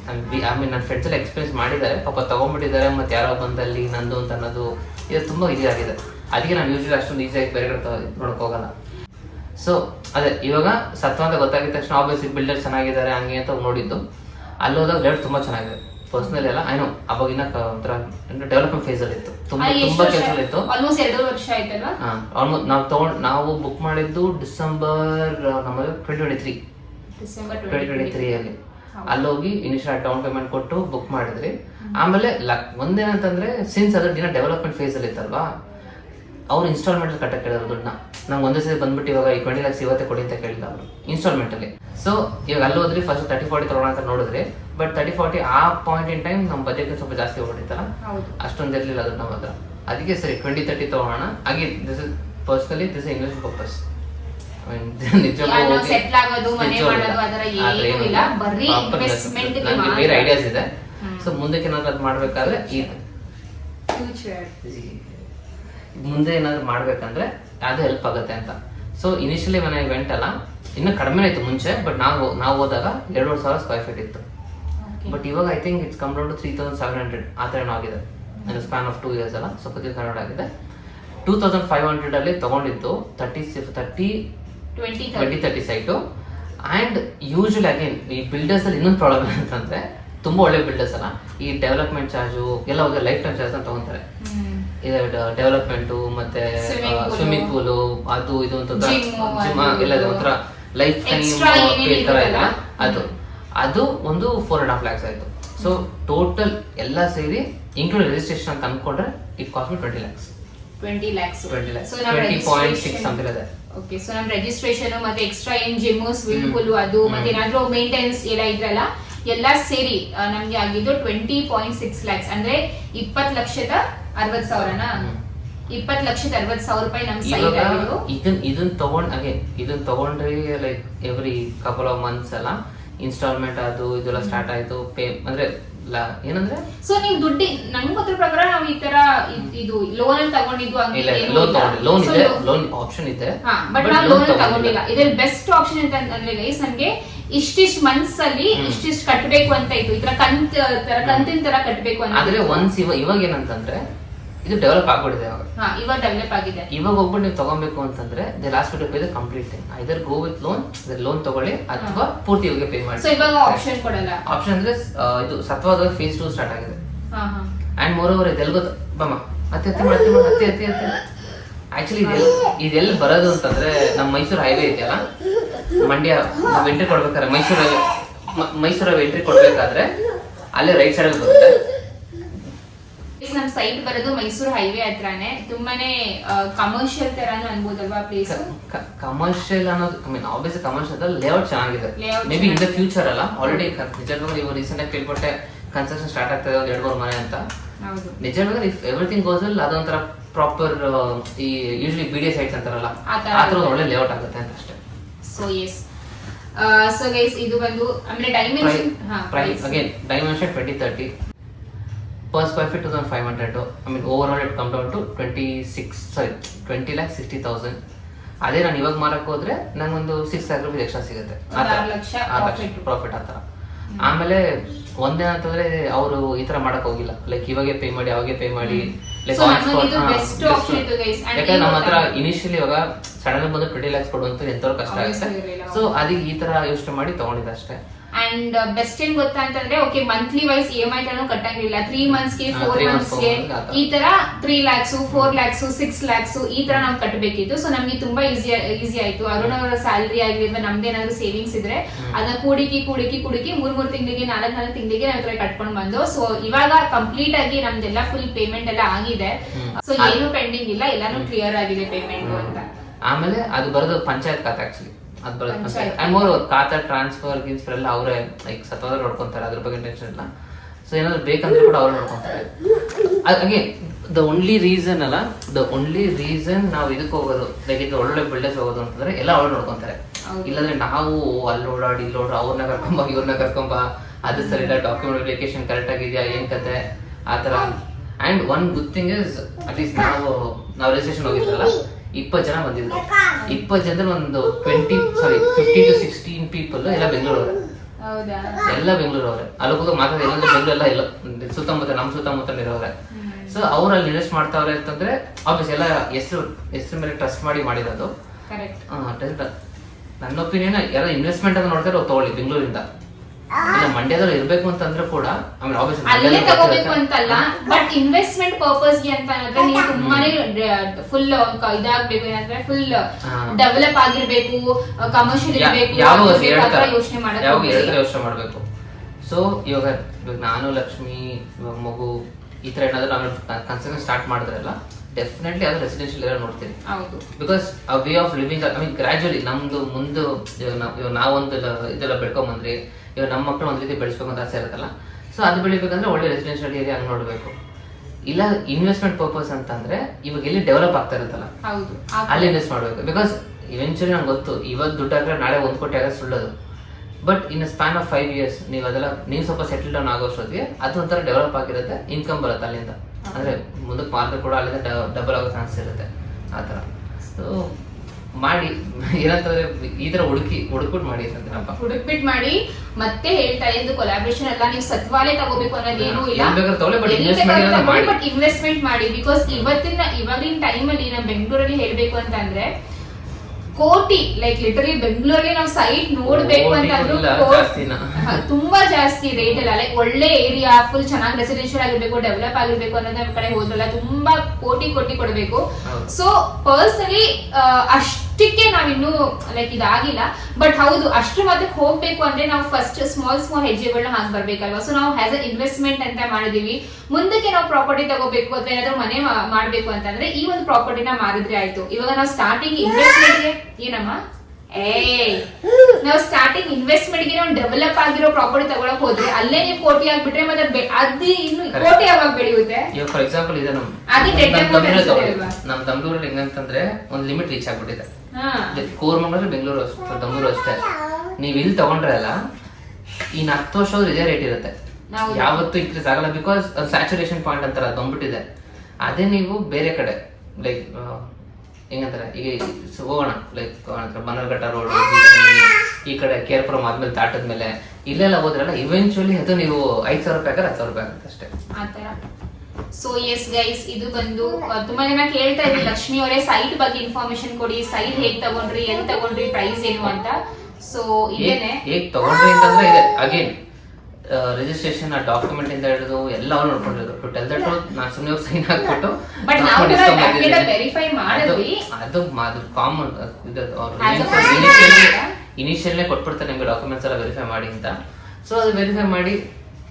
ಐ ಮೀನ್ ನನ್ನ ಫ್ರೆಂಡ್ಸ್ ಎಲ್ಲ ಎಕ್ಸ್ಪೀರಿಯನ್ಸ್ ಮಾಡಿದ್ದಾರೆ. ಪಾಪ ತಗೊಂಡ್ಬಿಟ್ಟಿದ್ದಾರೆ ಮತ್ತೆ ಯಾರೋ ಬಂದಲ್ಲಿ ನಂದು ಅಂತ ಅನ್ನೋದು ಇದು ತುಂಬಾ ಈಸಿ ಆಗಿದೆ ಅದಕ್ಕೆ ನಾನು ಯೂಶಲಿ ಅಷ್ಟೊಂದು ಈಸಿಯಾಗಿ ಬೇರೆ ಕಡೆ ನೋಡಕ್ ಹೋಗಲ್ಲ. ಸೊ ಅದೇ ಇವಾಗ ಸತ್ವ ಅಂತ ಗೊತ್ತಾಗಿದ ತಕ್ಷಣ ಆಬ್ವಿಯಸ್ಲಿ ಬಿಲ್ಡರ್ ಚೆನ್ನಾಗಿದ್ದಾರೆ ಹಂಗೆ ಅಂತ ನೋಡಿದ್ದು. ಅಲ್ಲಿ ಹೋದಾಗ ರೇಟ್ ತುಂಬಾ ಚೆನ್ನಾಗಿದೆ. ಪರ್ಸನಲ್ ಎಲ್ಲ ನೋ ಅವಾಗಿನ ಒಂಥರ ಡೆವಲಪ್ಮೆಂಟ್ ಫೇಸ್ ಅಲ್ಲಿ ಇತ್ತು. ತುಂಬಾ ತುಂಬಾ ಕೆಲಸ ಇತ್ತು. ಆಲ್ಮೋಸ್ಟ್ ಎರಡು ವರ್ಷ ಆಯ್ತಲ್ವಾ? ಆಲ್ಮೋಸ್ಟ್ ನಾವು ತಗೊಂಡ್ ನಾವು ಬುಕ್ ಮಾಡಿದ್ದು ಡಿಸೆಂಬರ್ ನಮ್ಮದು twenty twenty three twenty twenty three ಅಲ್ಲಿ. ಅಲ್ಲೋಗಿ ಇನಿಷಿಯಲ್ ಡೌನ್ ಪೇಮೆಂಟ್ ಕೊಟ್ಟು ಬುಕ್ ಮಾಡಿದ್ರಿ ಆಮೇಲೆ ಲಕ್ ಒಂದೇನಂತಂದ್ರೆ ಸಿನ್ಸ್ ಅದ್ರ ದಿನ ಡೆವಲಪ್ಮೆಂಟ್ ಫೇಸ್ ಅಲ್ಲಿ ಇತ್ತಲ್ವಾ ಅವ್ರು ಇನ್ಸ್ಟಾಲ್ಮೆಂಟ್ ಕಟ್ಟಕ್ಕೆ ಕೇಳಿದ್ರು ದುಡ್ಡನ್ನ. ನಂಗೆ ಒಂದೇ ಸರಿ ಬಂದ್ಬಿಟ್ಟು ಇವಾಗ ಈ ಟ್ವೆಂಟಿ ಲ್ಯಾಕ್ಸ್ ಇವತ್ತೇ ಕೊಡಿ ಅಂತ ಕೇಳಿದ್ರು ಅವರು ಇನ್ಸ್ಟಾಲ್ಮೆಂಟ್ ಅಲ್ಲಿ. ಸೊ ಇವಾಗ ಅಲ್ಲಿ ಹೋದ್ರೆ ಫಸ್ಟ್ ತರ್ಟಿ ಫಾರ್ಟಿ ತಗೋಣ ಅಂತ ನೋಡಿದ್ರೆ ಬಟ್ ತರ್ಟಿ ಫಾರ್ಟಿ ಆ ಪಾಯಿಂಟ್ ಇನ್ ಟೈಮ್ ನಮ್ಮ ಬಜೆಟ್ ಸ್ವಲ್ಪ ಜಾಸ್ತಿ ಹೊಡಿತಲ್ಲ ಅಷ್ಟೊಂದು ಇರಲಿಲ್ಲ ಅದು ನಮ್ಮ ಹತ್ರ ಅದಕ್ಕೆ ಸರಿ ಟ್ವೆಂಟಿ ತರ್ಟಿ ತಗೋಣ ಹಾಗೆ this is personally this English purpose. ಬರೀ ಐಡಿಯಾಸ್ ಇದೆ. ಸೊ ಮುಂದಕ್ಕೆ ಏನಾದ್ರು ಅದು ಮಾಡ್ಬೇಕಾದ್ರೆ ಈ ಫ್ಯೂಚರ್ ಮುಂದೆ ಏನಾದ್ರು ಮಾಡ್ಬೇಕಂದ್ರೆ ಅದು ಹೆಲ್ಪ್ ಆಗುತ್ತೆ ಅಂತ. ಸೊ ಇನಿಷಿಯಲಿ ಮನೆ ಇವೆಂಟ್ ಅಲ್ಲ ಇನ್ನೂ ಕಡಿಮೆ ಇತ್ತು ಮುಂಚೆ ಬಟ್ ನಾವು ನಾವು ಹೋದಾಗ ಎರಡೂವರೆ ಸಾವಿರ ಸ್ಕ್ವೇರ್ ಫೀಟ್ ಇತ್ತು. ಬಟ್ ಇವಾಗ I think it's come down to three thousand seven hundred ಆ ಥರ ಏನೋ ಆಗಿದೆ. ಅಂದರೆ ಸ್ಪ್ಯಾನ್ ಆಫ್ ಟೂ ಇಯರ್ಸ್ ಅಲ್ಲ ಸ್ವಲ್ಪ ಕನ್ನಡ ಆಗಿದೆ. ಟೂ ತೌಸಂಡ್ ಫೈವ್ ಹಂಡ್ರೆಡಲ್ಲಿ ಅಲ್ಲಿ ತಗೊಂಡಿದ್ದು thirty thirty twenty twenty thirty site and usually again ಈ ಬಿಲ್ಡರ್ಸಲ್ಲಿ ಇನ್ನೊಂದು ಪ್ರಾಬ್ಲಮ್ ಏನಂತಂದ್ರೆ ತುಂಬಾ ಒಳ್ಳೆ ಬಿಲ್ಡರ್ಸ್ ಅಲ್ಲ. ಈ ಡೆವಲಪ್ಮೆಂಟ್ ಚಾರ್ಜು ಎಲ್ಲ ಹೋಗಿ ಲೈಫ್ ಟೈಮ್ ಚಾರ್ಜ್ ಅಂತ ತಗೊಂತಾರೆ ಡೆವಲಪ್ಮೆಂಟು ಮತ್ತೆ. ಸ್ವಿಮ್ಮಿಂಗ್ ಪೂಲು ಅದು ಇದು ಅಂತ ಎಲ್ಲ ಒಂಥರ ಲೈಫ್ ಟೈಮ್ ತರ ಇರುತ್ತಲ್ಲ? ಇಲ್ಲ. ಅದು ಅದು ಒಂದು ಫೋರ್ ಅಂಡ್ ಹಾಫ್ ಲ್ಯಾಕ್ಸ್ ಆಯ್ತು. ಸೊ ಟೋಟಲ್ ಎಲ್ಲ ಸೇರಿ ಇನ್ಕ್ಲೂಡ್ ರಿಜಿಸ್ಟ್ರೇಷನ್ ಅಂತ ಅನ್ಕೊಂಡ್ರೆ it cost twenty lakhs twenty lakhs twenty lakhs twenty point six something ಇದೆ. ಓಕೆ ಸೊ ನಮ್ ರಿಜಿಸ್ಟ್ರೇಷನ್ ಮತ್ತೆ ಎಕ್ಸ್ಟ್ರಾ ಏನ್ ಜಿಮ್ ಸ್ವಿಮ್ಮಿಂಗ್ ಪೂಲ್ ಅದು ಮತ್ತೆ ಏನಾದ್ರೂ ಮೇಂಟೆನೆನ್ಸ್ ಎಲ್ಲ ಇದ್ರಲ್ಲ ಎಲ್ಲ ಸೇರಿ ನಮ್ಗೆ ಆಗಿದ್ದು ಟ್ವೆಂಟಿ ಪಾಯಿಂಟ್ ಸಿಕ್ಸ್ ಲ್ಯಾಕ್ಸ್ ಅಂದ್ರೆ ಇಪ್ಪತ್ತು ಲಕ್ಷದ ಅರವತ್ ಸಾವಿರನ? ಇಪ್ಪತ್ತು ಇಪ್ಪತ್ ಲಕ್ಷದ ಅರವತ್ ಸಾವಿರ ರೂಪಾಯಿ ನಮ್ ಸೈಡ್ ಇದನ್ ಇದನ್ ತಗೊಂಡ್ ಅಗೇನ್ ಇದನ್ ತಗೊಂಡ್ರೆ like every couple of months ಅಲ್ಲ ಇನ್ಸ್ಟಾಲ್ಮೆಂಟ್ ಅದು ಇದೆಲ್ಲ ಸ್ಟಾರ್ಟ್ ಆಯ್ತು ಪೇ ಅಂದ್ರೆ ಏನಂದ್ರೆ? ಸೊ ನೀವು ದುಡ್ಡಿ ನನ್ಗೆ ಗೊತ್ತಿರೋ ಪ್ರಕಾರ ನಾವು ಈ ತರ ಇದ್- ಲೋನ್ ಅಲ್ಲಿ ತಗೊಂಡಿದ್ದು ಹಂಗೆ ಇಲ್ಲ ಲೋನ್. ಲೋನ್ ಇದೆ ಲೋನ್ ಆಪ್ಷನ್ ಇದೆ ಬಟ್ ನಾವು ಲೋನ್ ತಗೊಂಡಿಲ್ಲ. ಇದ್ರಲ್ಲಿ ಬೆಸ್ಟ್ ಆಪ್ಷನ್ ಅಂತ ಅಂದ್ರೆ ಗೈಸ್ ನಮ್ಗೆ ಇಷ್ಟಿಷ್ಟು ಮಂತ್ಸ್ ಅಲ್ಲಿ. ಇಷ್ಟಿಷ್ಟು ಕಟ್ಬೇಕು ಅಂತ ಇತ್ತು. ಇತರ ಕಂತ್ ತರ ಕಂತಿನ ತರ ಕಟ್ಬೇಕು ಅಂತ ಆದ್ರೆ. ಒನ್ಸ್ ಇವಾಗ ಇವಾಗ ಏನಂತಂದ್ರೆ ಇದು ಡೆವಲಪ್ ಆಗ್ಬಿಟ್ಟಿದೆ ಇವಾಗ. ಹಾ ಇವಾಗ ಡೆವಲಪ್ ಆಗಿದೆ. ಇವಾಗ ಹೋಗ್ಬಿಟ್ಟು ನೀವು ತಗೊಬೇಕು ಅಂತಂದ್ರೆ the last to pay the complete either go with loan loan ತಗೊಳ್ಳಿ ಅಥವಾ ಪೂರ್ತಿ ಇವಾಗ ಪೇ ಮಾಡಿ. ಸೊ ಇವಾಗ ಆಪ್ಷನ್ ಕೊಡಲ್ಲ? ಆಪ್ಷನ್ ಅಂದ್ರೆ ಇದು ಸತ್ವಾದ ಫೇಸ್ ಟು ಸ್ಟಾರ್ಟ್ ಆಗಿದೆ. ಅಂಡ್ ಮೋರ್ ಓವರ್ ಇದೆಲ್ಲ ಗೊತ್ತು? ಬಮ್ಮ ಅತ್ತೆ ಅತ್ತೆ ಮಾಡ್ತಿ ಅತ್ತೆ ಅತ್ತೆ ಅತ್ತೆ ಆಕ್ಚುಲಿ ಇದೆಲ್ಲ ಇದೆಲ್ಲ ಬರೋದು ಅಂತಂದ್ರೆ ನಮ್ಮ ಮೈಸೂರು ಹೈವೇ ಇದೆಯಲ್ಲ? ಮಂಡ್ಯ ನಾವು ಎಂಟ್ರಿ ಕೊಡ್ಬೇಕಾದ್ರೆ ಮೈಸೂರು ಮ- ಮೈಸೂರಲ್ಲಿ ಎಂಟ್ರಿ ಕೊಡ್ಬೇಕಾದ್ರೆ ಅಲ್ಲೇ ರೈಟ್ ಸೈಡಲ್ಲಿ ಬರುತ್ತೆ. ನಮ್ ಸೈಟ್ ಬರೋದು ಮೈಸೂರು ಹೈವೇ ಹತ್ರನೇ. ತುಂಬಾನೇ ಕಮರ್ಷಿಯಲ್ ತರಾನು ಅನ್ಬೋದಲ್ವಾ ಪ್ಲೇಸ್ ಕಮರ್ಷಿಯಲ್ ಅನ್ನೋದು I mean obvious commercial layout ಚೆನ್ನಾಗಿದೆ. Maybe in the future ಅಲ್ಲ. ಆಲ್ರೆಡಿ ನಿಜವಾಗ್ಲೂ ಇವಾಗ ರೀಸೆಂಟ್ ಆಗಿ ಕೇಳ್ಪಟ್ಟೆ ಕನ್ಸ್ಟ್ರಕ್ಷನ್ ಸ್ಟಾರ್ಟ್ ಆಗ್ತದೆ ಒಂದು ಎರಡು ಮೂರು ಮನೆ ಅಂತ. ನಿಜವಾಗ್ಲೂ ಇಫ್ ಎವ್ರಿಥಿಂಗ್ ಗೋಸ್ ಅಲ್ಲಿ ಅದೊಂಥರ ಪ್ರಾಪರ್ ಈ ಯೂಶಲಿ ಬಿ ಡಿ ಸೈಟ್ಸ್ ಅಂತಾರಲ್ಲ ಆ ಥರ ಒಳ್ಳೆ ಲೇಔಟ್ ಆಗುತ್ತೆ ಅಂತ ಅಷ್ಟೇ. ಸೊ ಎಸ್ ಸೊ ಗೈಸ್ ಇದು ಬಂದು ಆಮೇಲೆ ಡೈಮೆನ್ಷನ್ ಹಾ price again dimension twenty thirty feet to five hundred I mean overall it come down to twenty six sorry twenty lakh sixty thousand ಅದೇ ನಾನು ಇವಾಗ ಮಾರಕ್ ಹೋದ್ರೆ ನಂಗೊಂದು ಸಿಕ್ಸ್ ಲ್ಯಾಕ್ ರುಪೀಸ್ ಎಕ್ಸ್ಟ್ರಾ ಸಿಗುತ್ತೆ. ಒಂದು. ಪ್ರಾಫಿಟ್ ಆ ಥರ ಆಮೇಲೆ ಒಂದೇನಂತಂದ್ರೆ ಅವರು ಈ ತರ ಮಾಡಕ್ ಹೋಗಿಲ್ಲ. ಲೈಕ್ ಇವಾಗೆ ಪೇ ಮಾಡಿ ಅವಾಗೆ ಪೇ ಮಾಡಿ. ಯಾಕಂದ್ರೆ ನಮ್ಮ ಹತ್ರ ಇನಿಷಿಯಲಿ ಇವಾಗ ಸಡನ್ ಬಂದು ಟ್ವೆಂಟಿ ಲ್ಯಾಕ್ಸ್ ಕೊಡುವಂತ ಎಂತವ್ರು ಕಷ್ಟ ಆಗುತ್ತೆ. ಸೊ ಅದಕ್ಕೆ ಈ ತರ ಯೋಚನೆ ಮಾಡಿ ತಗೊಂಡಿದ್ದೆ ಅಷ್ಟೇ. ಅಂಡ್ ಬೆಸ್ಟ್ ಏನ್ ಗೊತ್ತಾ ಅಂತಂದ್ರೆ okay monthly wise E M I ತರ ಕಟ್ಟಂಗಿಲ್ಲ ತ್ರೀ ಮಂತ್ಸ್ಗೆ ಫೋರ್ ಮಂತ್ಸ್ಗೆ. ಈ ತರ three lakhs four lakhs six lakhs ಈ ತರ ನಾವು ಕಟ್ಟಬೇಕಿತ್ತು ಸೊ ನಮ್ಗೆ ತುಂಬಾ ಈಸಿ ಈಸಿ ಆಯ್ತು. ಅರುಣ್ ಅವರ ಸ್ಯಾಲರಿ ಆಗಲಿ ಅಥವಾ ನಮ್ದೇನಾದ್ರು ಸೇವಿಂಗ್ಸ್ ಇದ್ರೆ. ಅದನ್ನ ಕೂಡಿಕಿ ಕೂಡಿಕಿ ಕೂಡಿಕಿ ಮೂರ್ ಮೂರ್ ತಿಂಗಳಿಗೆ ನಾಲ್ಕು ನಾಲ್ಕು ತಿಂಗಳಿಗೆ ನಾವು ತರ ಕಟ್ಕೊಂಡ್ ಬಂದು ಸೊ ಇವಾಗ ಕಂಪ್ಲೀಟ್ ಆಗಿ ನಮ್ದೆಲ್ಲ ಫುಲ್ ಪೇಮೆಂಟ್ ಎಲ್ಲ ಆಗಿದೆ. ಸೊ ಏನು ಪೆಂಡಿಂಗ್ ಇಲ್ಲ ಎಲ್ಲಾನು ಕ್ಲಿಯರ್ ಆಗಿದೆ ಪೇಮೆಂಟ್ ಅಂತ. ಆಮೇಲೆ ಅದು ಬರೋದು ಪಂಚಾಯತ್ ಖಾತೆ ಆಕ್ಚುಲಿ ಅಂಡ್ ಮೋರ್ ಖಾತೆ ಟ್ರಾನ್ಸ್ಫರ್ ಗಿನ್ಸ್ಫರ್ ಎಲ್ಲ ಅವರೇ ಲೈಕ್ ಸತ್ತೋದ್ರೆ ನೋಡ್ಕೊಂತಾರೆ ಅದ್ರ ಬಗ್ಗೆ ಟೆನ್ಷನ್ ಇಲ್ಲ. ಸೊ ಏನಾದ್ರು ಬೇಕಂದ್ರೆ ಕೂಡ ಅವ್ರು ನೋಡ್ಕೊಂತಾರೆ. ಹಾಗೆ ದ ಓನ್ಲಿ ರೀಸನ್ ಅಲ್ಲ ದ ಓನ್ಲಿ ರೀಸನ್ ನಾವು ಇದಕ್ಕೆ ಹೋಗೋದು ಲೈಕ್ ಇದು ಒಳ್ಳೆ ಬಿಲ್ಡರ್ಸ್ ಹೋಗೋದು ಅಂತಂದ್ರೆ ಎಲ್ಲ ಅವ್ರು ನೋಡ್ಕೊಂತಾರೆ. ಇಲ್ಲಾಂದ್ರೆ ನಾವು ಅಲ್ಲಿ ಓಡಾಡಿ ಇಲ್ಲಿ ಓಡಾಡಿ ಅವ್ರನ್ನ ಕರ್ಕೊಂಬ ಇವ್ರನ್ನ ಕರ್ಕೊಂಬ ಅದು ಸರಿ ಇಲ್ಲ ಡಾಕ್ಯುಮೆಂಟ್ ವೆರಿಫಿಕೇಶನ್ ಕರೆಕ್ಟ್ ಆಗಿದೆಯಾ ಏನ್ ಕತೆ ಆತರ ತರ and one good thing is at least ನಾವು ನಾವು ರಿಜಿಸ್ಟ್ರೇಷನ್ ಹೋಗಿದ್ರಲ್ಲ ಇಪ್ಪತ್ತು ಜನ ಬಂದಿದ್ರು. ಇಪ್ಪತ್ತು ಜನದಲ್ಲಿ ಒಂದು twenty sorry fifty to sixteen people ಎಲ್ಲ ಬೆಂಗಳೂರವ್ರೆ. ಹೌದಾ? ಎಲ್ಲ ಬೆಂಗಳೂರವ್ರೆ. ಅಲ್ಲಿ ಹೋಗೋ ಮಾತಾಡ ಎಲ್ಲ ಬೆಂಗಳೂರು ಎಲ್ಲ ಇಲ್ಲ. ಸುತ್ತಮುತ್ತ ನಮ್ಮ ಸುತ್ತಮುತ್ತ ಇರೋರೆ ಸೊ ಅವ್ರು ಅಲ್ಲಿ ಇನ್ವೆಸ್ಟ್ ಮಾಡ್ತಾವ್ರೆ ಅಂತಂದ್ರೆ ಆಬ್ವಿಯಸ್ ಎಲ್ಲ ಹೆಸರು ಹೆಸರು ಮೇಲೆ ಟ್ರಸ್ಟ್ ಮಾಡಿ ಮಾಡಿರೋದು. ಕರೆಕ್ಟ್ ನನ್ನ ಒಪಿನಿಯನ್ ಎಲ್ಲ ಇನ್ವೆಸ್ಟ್ಮೆಂಟ್ ಅಂತ ನೋಡ್ತಾರೆ ಅವ್ರು ತಗೊಳ್ಳಿ ಬೆಂಗಳೂರಿಂದ. ಮಂಡ್ಯದಲ್ಲಿ ಇರಬೇಕು ಅಂತಂದ್ರೆ ಕೂಡ ಆಮೇಲೆ ಅಲ್ಲೇ ತಗೋಬೇಕು ಅಂತಲ್ಲ ಬಟ್ ಇನ್ವೆಸ್ಟ್ಮೆಂಟ್ ಪರ್ಪಸ್ಗೆ ಅಂತ ಅಂದ್ರೆ ನೀವು ತುಂಬಾನೇ ಫುಲ್ ಇದಾಗ್ಬೇಕು ಏನಂದ್ರೆ ಫುಲ್. ಡೆವಲಪ್ ಆಗಿರ್ಬೇಕು ಕಮರ್ಷಿಯಲ್ ಇರಬೇಕು ಆ ಯೋಚನೆ ಮಾಡಬೇಕು. ಯೋಚನೆ ಮಾಡ್ಬೇಕು? ಸೊ ಇವಾಗ ನಾನು ಲಕ್ಷ್ಮಿ ಮಗು ಈ ತರ ಏನಾದ್ರು ನಾನು ಕನ್ಸ್ಟ್ರಕ್ಷನ್ ಸ್ಟಾರ್ಟ್ ಮಾಡಿದ್ರಲ್ಲ ಡೆಫಿನೆಟ್ಲಿ ಅದು ರೆಸಿಡೆನ್ಷಿಯಲ್ ಏರಿಯಾ ನೋಡ್ತೀನಿ. Because a way of living I mean gradually ನಮ್ದು ಮುಂದೆ ನಾವೊಂದು ಇದೆಲ್ಲ ಬೆಳ್ಕೊಂಬಂದ್ರಿ ಇವಾಗ ನಮ್ಮ ಮಕ್ಕಳು ಒಂದು ರೀತಿ ಬೆಳೆಸ್ಬೇಕು ಅಂತ ಆಸೆ ಇರುತ್ತಲ್ಲ? ಸೊ ಅದು ಬೆಳಿಬೇಕಂದ್ರೆ ಒಳ್ಳೆ ರೆಸಿಡೆನ್ಷಿಯಲ್ ಏರಿಯಾ ಹಂಗ್ ನೋಡ್ಬೇಕು. ಇಲ್ಲ ಇನ್ವೆಸ್ಟ್ಮೆಂಟ್ ಪರ್ಪಸ್ ಅಂತಂದ್ರೆ ಇವಾಗ ಎಲ್ಲಿ ಡೆವಲಪ್ ಆಗ್ತಾ ಇರುತ್ತಲ್ಲ? ಹೌದು. ಅಲ್ಲಿ ಇನ್ವೆಸ್ಟ್ ಮಾಡ್ಬೇಕು. ಬಿಕಾಸ್ ಇವೆಂಚುಲಿ ನಂಗೆ ಗೊತ್ತು ಇವತ್ತು ದುಡ್ಡು ಹಾಕಿದ್ರೆ ನಾಳೆ ಒಂದು ಕೋಟಿ ಆಗೋ ಸುಳ್ಳೋದು. But in span of five years ನೀವು ಅದೆಲ್ಲ ನೀವು ಸ್ವಲ್ಪ ಸೆಟಲ್ ಡೌನ್ ಆಗೋಷ್ಟೊತ್ತಿಗೆ ಅದು ಒಂಥರ ಡೆವಲಪ್ ಆಗಿರುತ್ತೆ ಇನ್ಕಮ್ ಬರುತ್ತೆ ಅಲ್ಲಿಂದ. ಅಂದ್ರೆ ಮುಂದಕ್ಕೆ ಮಾರ್ಕೆಟ್ ಕೂಡ ಅಲ್ಲಿಂದ ಡಬಲ್ ಆಗೋ ಚಾನ್ಸ್ ಇರುತ್ತೆ. ಆ ಥರ. ಸೊ ಮಾಡಿ ಏನಂತಂದ್ರೆ ಈ ತರ ಹುಡುಕಿ ಹುಡುಕ್ಬಿಟ್ಟು ಮಾಡಿ ಅಂತಂದ್ರಪ್ಪ ಹುಡುಕ್ಬಿಟ್ ಮಾಡಿ ಮತ್ತೆ ಹೇಳ್ತಾ ಇದ್ದು ಕೊಲಾಬ್ರೇಷನ್ ಎಲ್ಲ ನೀವು ಸತ್ವಾಲೆ ತಗೋಬೇಕು ಅನ್ನೋದು ಏನು ಇಲ್ಲ. ಬಟ್ ಇನ್ವೆಸ್ಟ್ಮೆಂಟ್ ಮಾಡಿ ಬಿಕಾಸ್ ಇವತ್ತಿನ ಇವಾಗಿನ ಟೈಮ್ ಅಲ್ಲಿ ನಾವು ಬೆಂಗಳೂರಲ್ಲಿ ಹೇಳ್ಬೇಕು ಅಂತಂದ್ರೆ ಕೋಟಿ ಲೈಕ್ ಲಿಟರಲಿ ಬೆಂಗಳೂರಲ್ಲಿ ನಾವು ಸೈಟ್ ನೋಡ್ಬೇಕು ಅಂತ ಅಂತಂದ್ರೂ ತುಂಬಾ ಜಾಸ್ತಿ ರೇಟ್ ಎಲ್ಲ ಲೈಕ್ ಒಳ್ಳೆ ಏರಿಯಾ ಫುಲ್ ಚೆನ್ನಾಗಿ ರೆಸಿಡೆನ್ಶಿಯಲ್ ಆಗಿರ್ಬೇಕು ಡೆವಲಪ್ ಆಗಿರ್ಬೇಕು ಅನ್ನೋದ್ರ ಕಡೆ ಹೋದ್ರಲ್ಲ ತುಂಬಾ ಕೋಟಿ ಕೋಟಿ ಕೊಡಬೇಕು. ಸೊ ಪರ್ಸನಲಿ ಅಷ್ಟು ಅಷ್ಟಕ್ಕೆ ನಾವಿನ್ನೂ ಲೈಕ್ ಇದಾಗಿಲ್ಲ. ಬಟ್ ಹೌದು ಅಷ್ಟ್ರ ಮಟ್ಟಕ್ಕೆ ಹೋಗ್ಬೇಕು ಅಂದ್ರೆ ನಾವು ಫಸ್ಟ್ ಸ್ಮಾಲ್ ಸ್ಮಾಲ್ ಹೆಜ್ಜೆಗಳನ್ನ ಹಾಕಿ ಬರ್ಬೇಕಲ್ವಾ? ಸೊ ನಾವು ಹ್ಯಾಸ್ ಅ ಇನ್ವೆಸ್ಟ್ಮೆಂಟ್ ಅಂತ ಮಾಡಿದೀವಿ ಮುಂದಕ್ಕೆ ನಾವು ಪ್ರಾಪರ್ಟಿ ತಗೋಬೇಕು ಅಥವಾ ಏನಾದ್ರು ಮನೆ ಮಾಡ್ಬೇಕು ಅಂತಂದ್ರೆ ಈ ಒಂದು ಪ್ರಾಪರ್ಟಿನ ಮಾರಿದ್ರೆ ಆಯ್ತು. ಇವಾಗ ನಾವು ಸ್ಟಾರ್ಟಿಂಗ್ ಇನ್ವೆಸ್ಟ್ಮೆಂಟ್ಗೆ ಏನಮ್ಮ? ನಾವು ಸ್ಟಾರ್ಟಿಂಗ್ ಇನ್ವೆಸ್ಟ್ಮೆಂಟ್ಗೆ ನಾವು ಡೆವಲಪ್ ಆಗಿರೋ ಪ್ರಾಪರ್ಟಿ ತಗೊಳಕ್ ಹೋದ್ರೆ ಅಲ್ಲೇ ನೀವು ಕೋಟಿ ಆಗ್ಬಿಟ್ರೆ ಮತ್ತೆ ಅದ್ ಇನ್ನು ಕೋಟಿ ಯಾವಾಗ ಬೆಳೆಯುತ್ತೆ? ಇವಾಗ ಫಾರ್ ಎಕ್ಸಾಂಪಲ್ ಇದೆ ನಮ್ ನಮ್ ದಮ್ದೂರಲ್ಲಿ ಹೆಂಗಂತಂದ್ರೆ ಒಂದ್ ಲಿಮಿಟ್ ರೀಚ್ ಆಗ್ಬಿಟ್ಟಿದೆ. ಹಾ. ಕೋರ್ಮಂಗ್ಳೂರು ಬೆಂಗಳೂರು ಅಷ್ಟೇ ದಮ್ದೂರು ಅಷ್ಟೇ. ನೀವ್ ಇಲ್ಲಿ ತಗೊಂಡ್ರೆ ಅಲ್ಲ ಇನ್ ಹತ್ತು ವರ್ಷ ಇದೇ ರೇಟ್ ಇರುತ್ತೆ. ಯಾವತ್ತು ಯಾವತ್ತೂ ಇನ್ಕ್ರೀಸ್ ಆಗಲ್ಲ ಬಿಕಾಸ್ ಸ್ಯಾಚುರೇಷನ್ ಪಾಯಿಂಟ್ ಅಂತಾರ ಬಂದ್ಬಿಟ್ಟಿದೆ. ಅದೇ ನೀವು ಬೇರೆ ಕಡೆ ಲೈಕ್ ಹೆಂಗಂತಾರೆ? ಈಗ ಹೋಗೋಣ. ಲೈಕ್ ಬನ್ನರ್ಘಟ್ಟ ರೋಡ್ ಈ ಕಡೆ ಕೇರ್ಪುರಂ ಆದ್ಮೇಲೆ ದಾಟದ್ಮೇಲೆ ಇಲ್ಲೆಲ್ಲ ಹೋದ್ರಲ್ಲ ಇವೆಂಚುಲಿ ಅದು ನೀವು ಐದ್ ಸಾವಿರ ರೂಪಾಯಿ ಹತ್ತು ಸಾವಿರ ರೂಪಾಯಿ ಆಗುತ್ತೆ ಅಷ್ಟೇ. ಆತರ ಸೊ ಎಸ್ ಗೈಸ್ ಇದು ಬಂದು ತುಂಬಾ ಜನ ಕೇಳ್ತಾ ಇದ್ರಿ ಲಕ್ಷ್ಮಿ ಅವರೇ ಸೈಟ್ ಬಗ್ಗೆ ಇನ್ಫಾರ್ಮೇಶನ್ ಕೊಡಿ. ಸೈಟ್ ಹೇಗ್ ತಗೊಂಡ್ರಿ ಎಲ್ ತಗೊಂಡ್ರಿ ಪ್ರೈಸ್ ಏನು ಅಂತ. ಸೊ ಇದೇನೆ ಹೇಗ್- ಹೇಗ್ ತಗೊಂಡ್ರಿ ಅಂತಂದ್ರೆ ಇದೆ ಅಗೇನ್ ರಿಜಿಸ್ಟ್ರೇಷನ್ ಡಾಕ್ಯುಮೆಂಟ್ ಇಂದ ಹಿಡಿದು ಎಲ್ಲ ಅವ್ರು ನೋಡ್ಕೊಂಡಿದ್ರು ಟು ಟೆಲ್ ದಟ್ ನಾನು ಸುಮ್ಮನೆ ಸೈನ್ ಹಾಕ್ಬಿಟ್ಟು ಅದು-. ಅದು ಕಾಮನ್ ಇನಿಷಿಯಲ್ಲೇ ಕೊಟ್ಬಿಡ್ತಾರೆ ನಿಮ್ಗೆ ಡಾಕ್ಯುಮೆಂಟ್ಸ್ ಎಲ್ಲ ವೆರಿಫೈ ಮಾಡಿ ಅಂತ. ಸೊ ಅದು ವೆರಿಫೈ ಮಾಡಿ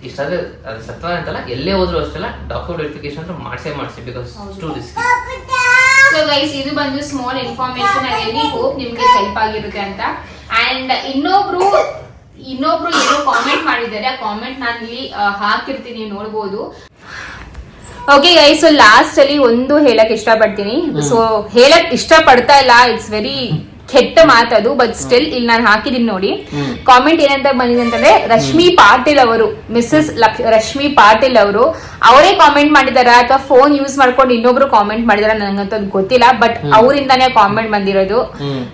ಇಷ್ಟಾದ್ರೆ ಅದು ಸತ್ವ ಅಂತಲ್ಲ ಎಲ್ಲೇ ಹೋದ್ರು ಅಷ್ಟೆಲ್ಲ ಡಾಕ್ಯುಮೆಂಟ್ ವೆರಿಫಿಕೇಶನ್ ಅಂತ ಮಾಡಿಸೇ ಮಾಡಿಸಿ because to risk so guys ಇದು ಬಂದು ಸ್ಮಾಲ್ ಇನ್ಫಾರ್ಮೇಶನ್ ಐ ಹೋಪ್ ನಿಮ್ಗೆ ಹೆಲ್ಪ್ ಆಗಿರುತ್ತೆ ಅಂತ. ಅಂಡ್ ಇನ್ನೊಬ್ರು ಇನ್ನೊಬ್ರು ಏನೋ ಕಾಮೆಂಟ್ ಮಾಡಿದ್ದಾರೆ. ಆ ಕಾಮೆಂಟ್ ನಾನು ಇಲ್ಲಿ ಹಾಕಿರ್ತೀನಿ ನೋಡ್ಬೋದು. ಓಕೆ ಗೈ ಸೊ ಲಾಸ್ಟ್ ಅಲ್ಲಿ ಒಂದು ಹೇಳಕ್ ಇಷ್ಟಪಡ್ತೀನಿ. ಸೊ ಹೇಳಕ್ ಇಷ್ಟಪಡ್ತಾ ಇಲ್ಲ. ಇಟ್ಸ್ ವೆರಿ ಕೆಟ್ಟ ಮಾತದು ಬಟ್ ಸ್ಟಿಲ್ ಇಲ್ಲಿ ನಾನು ಹಾಕಿದೀನಿ ನೋಡಿ. ಕಾಮೆಂಟ್ ಏನಂತ ಬಂದಿದೆ ಅಂತಂದ್ರೆ ರಶ್ಮಿ ಪಾಟೀಲ್ ಅವರು ಮಿಸಸ್ ರಶ್ಮಿ ಪಾಟೀಲ್ ಅವರು ಅವರೇ ಕಾಮೆಂಟ್ ಮಾಡಿದಾರ? ಅಥವಾ ಫೋನ್ ಯೂಸ್ ಮಾಡ್ಕೊಂಡು ಇನ್ನೊಬ್ರು ಕಾಮೆಂಟ್ ಮಾಡಿದಾರ? ನನಗಂತ ಗೊತ್ತಿಲ್ಲ ಬಟ್ ಅವರಿಂದಾನೇ ಕಾಮೆಂಟ್ ಬಂದಿರೋದು.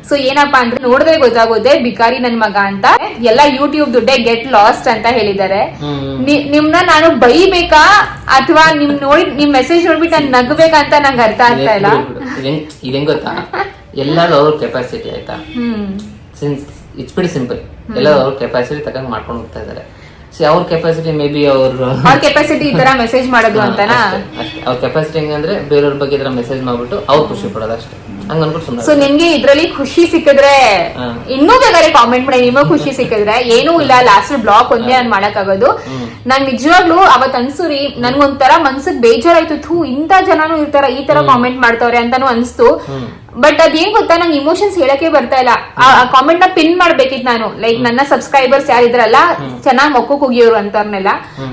ಸೊ ಏನಪ್ಪಾ ಅಂದ್ರೆ ನೋಡಿದ್ರೆ ಗೊತ್ತಾಗುತ್ತೆ ಬಿಕಾರಿ ನನ್ ಮಗ ಅಂತ ಎಲ್ಲಾ ಯೂಟ್ಯೂಬ್ ದುಡ್ಡೆ ಗೆಟ್ ಲಾಸ್ಟ್ ಅಂತ ಹೇಳಿದ್ದಾರೆ. ಹ್ಮ್. ನಿಮ್ನ ನಾನು ಬೈಬೇಕಾ? ಅಥವಾ ನಿಮ್ ನೋಡಿ ನಿಮ್ ಮೆಸೇಜ್ ನೋಡ್ಬಿಟ್ಟು ನಾನು ಅಂತ ನಂಗೆ ಅರ್ಥ ಆಗ್ತಾ ಇಲ್ಲ. ಇದೇನ್ ಗೊತ್ತಾ? ಎಲ್ಲರೂ ಅವ್ರ ಕೆಪಾಸಿಟಿ ಆಯ್ತಾ? ಸಿನ್ಸ್ ಇಟ್ಸ್ ವೆರಿ ಸಿಂಪಲ್ ಎಲ್ಲ ಅವ್ರ ಕೆಪಾಸಿಟಿ ತಗೊಂಡ್ ಮಾಡ್ಕೊಂಡು ಹೋಗ್ತಾ ಇದಾರೆ. ಅವ್ರ ಕೆಪಾಸಿಟಿ ಮೇ ಬಿ ಅವ್ರ ಅವ್ರ ಕೆಪಾಸಿಟಿ ಈ ತರ ಮೆಸೇಜ್ ಮಾಡೋದು ಅಂತಾನೆ? ಅವ್ರ ಕೆಪಾಸಿಟಿ ಹೆಂಗಂದ್ರೆ ಬೇರೆಯವ್ರ ಬಗ್ಗೆ ಇದ್ರ ಮೆಸೇಜ್ ಮಾಡ್ಬಿಟ್ಟು ಅವ್ರು ಖುಷಿ ಪಡೋದು ಅಷ್ಟೇ. ಹಂಗ ಅನ್ಬಿಟ್ಟು ಸೊ ನಿಮ್ಗೆ ಇದ್ರಲ್ಲಿ ಖುಷಿ ಸಿಕ್ಕಿದ್ರೆ. ಇನ್ನೂ ಬೇಕಾದ್ರೆ ಕಾಮೆಂಟ್ ಮಾಡಿ ನಿಮಗೆ ಖುಷಿ ಸಿಕ್ಕಿದ್ರೆ ಏನೂ ಇಲ್ಲ ಲಾಸ್ಟ್ ಬ್ಲಾಕ್ ಒಂದೇ ನಾನು ಮಾಡಕ್ಕಾಗೋದು. ನಂಗೆ ನಿಜವಾಗ್ಲೂ ಅವತ್ ಅನ್ಸುರಿ ನನ್ಗೊಂಥರ ಮನ್ಸಿಗೆ ಬೇಜಾರಾಯ್ತು ಥೂ ಇಂತ ಜನನು ಇರ್ತಾರ ಈ ತರ ಕಾಮೆಂಟ್ ಮಾಡ್ತಾವ್ರೆ ಅಂತಾನು ಅನ್ಸ್ತು. ಬಟ್ ಅದೇನ್ ಗೊತ್ತಾ? ನಂಗೆ ಇಮೋಷನ್ಸ್ ಹೇಳಕ್ಕೆ ಬರ್ತಾ ಇಲ್ಲ. ಆ ಕಾಮೆಂಟ್ನ ಪಿನ್ ಮಾಡ್ಬೇಕಿತ್ತು ನಾನು. ಲೈಕ್ ನನ್ನ ಸಬ್ಸ್ಕ್ರೈಬರ್ಸ್ ಯಾರಿದ್ರಲ್ಲ ಚೆನ್ನಾಗ್ ಮೊಕ್ಕಕ್ ಕುಗಿಯೋರು ಅಂತವ್ರನ್ನೆಲ್ಲ.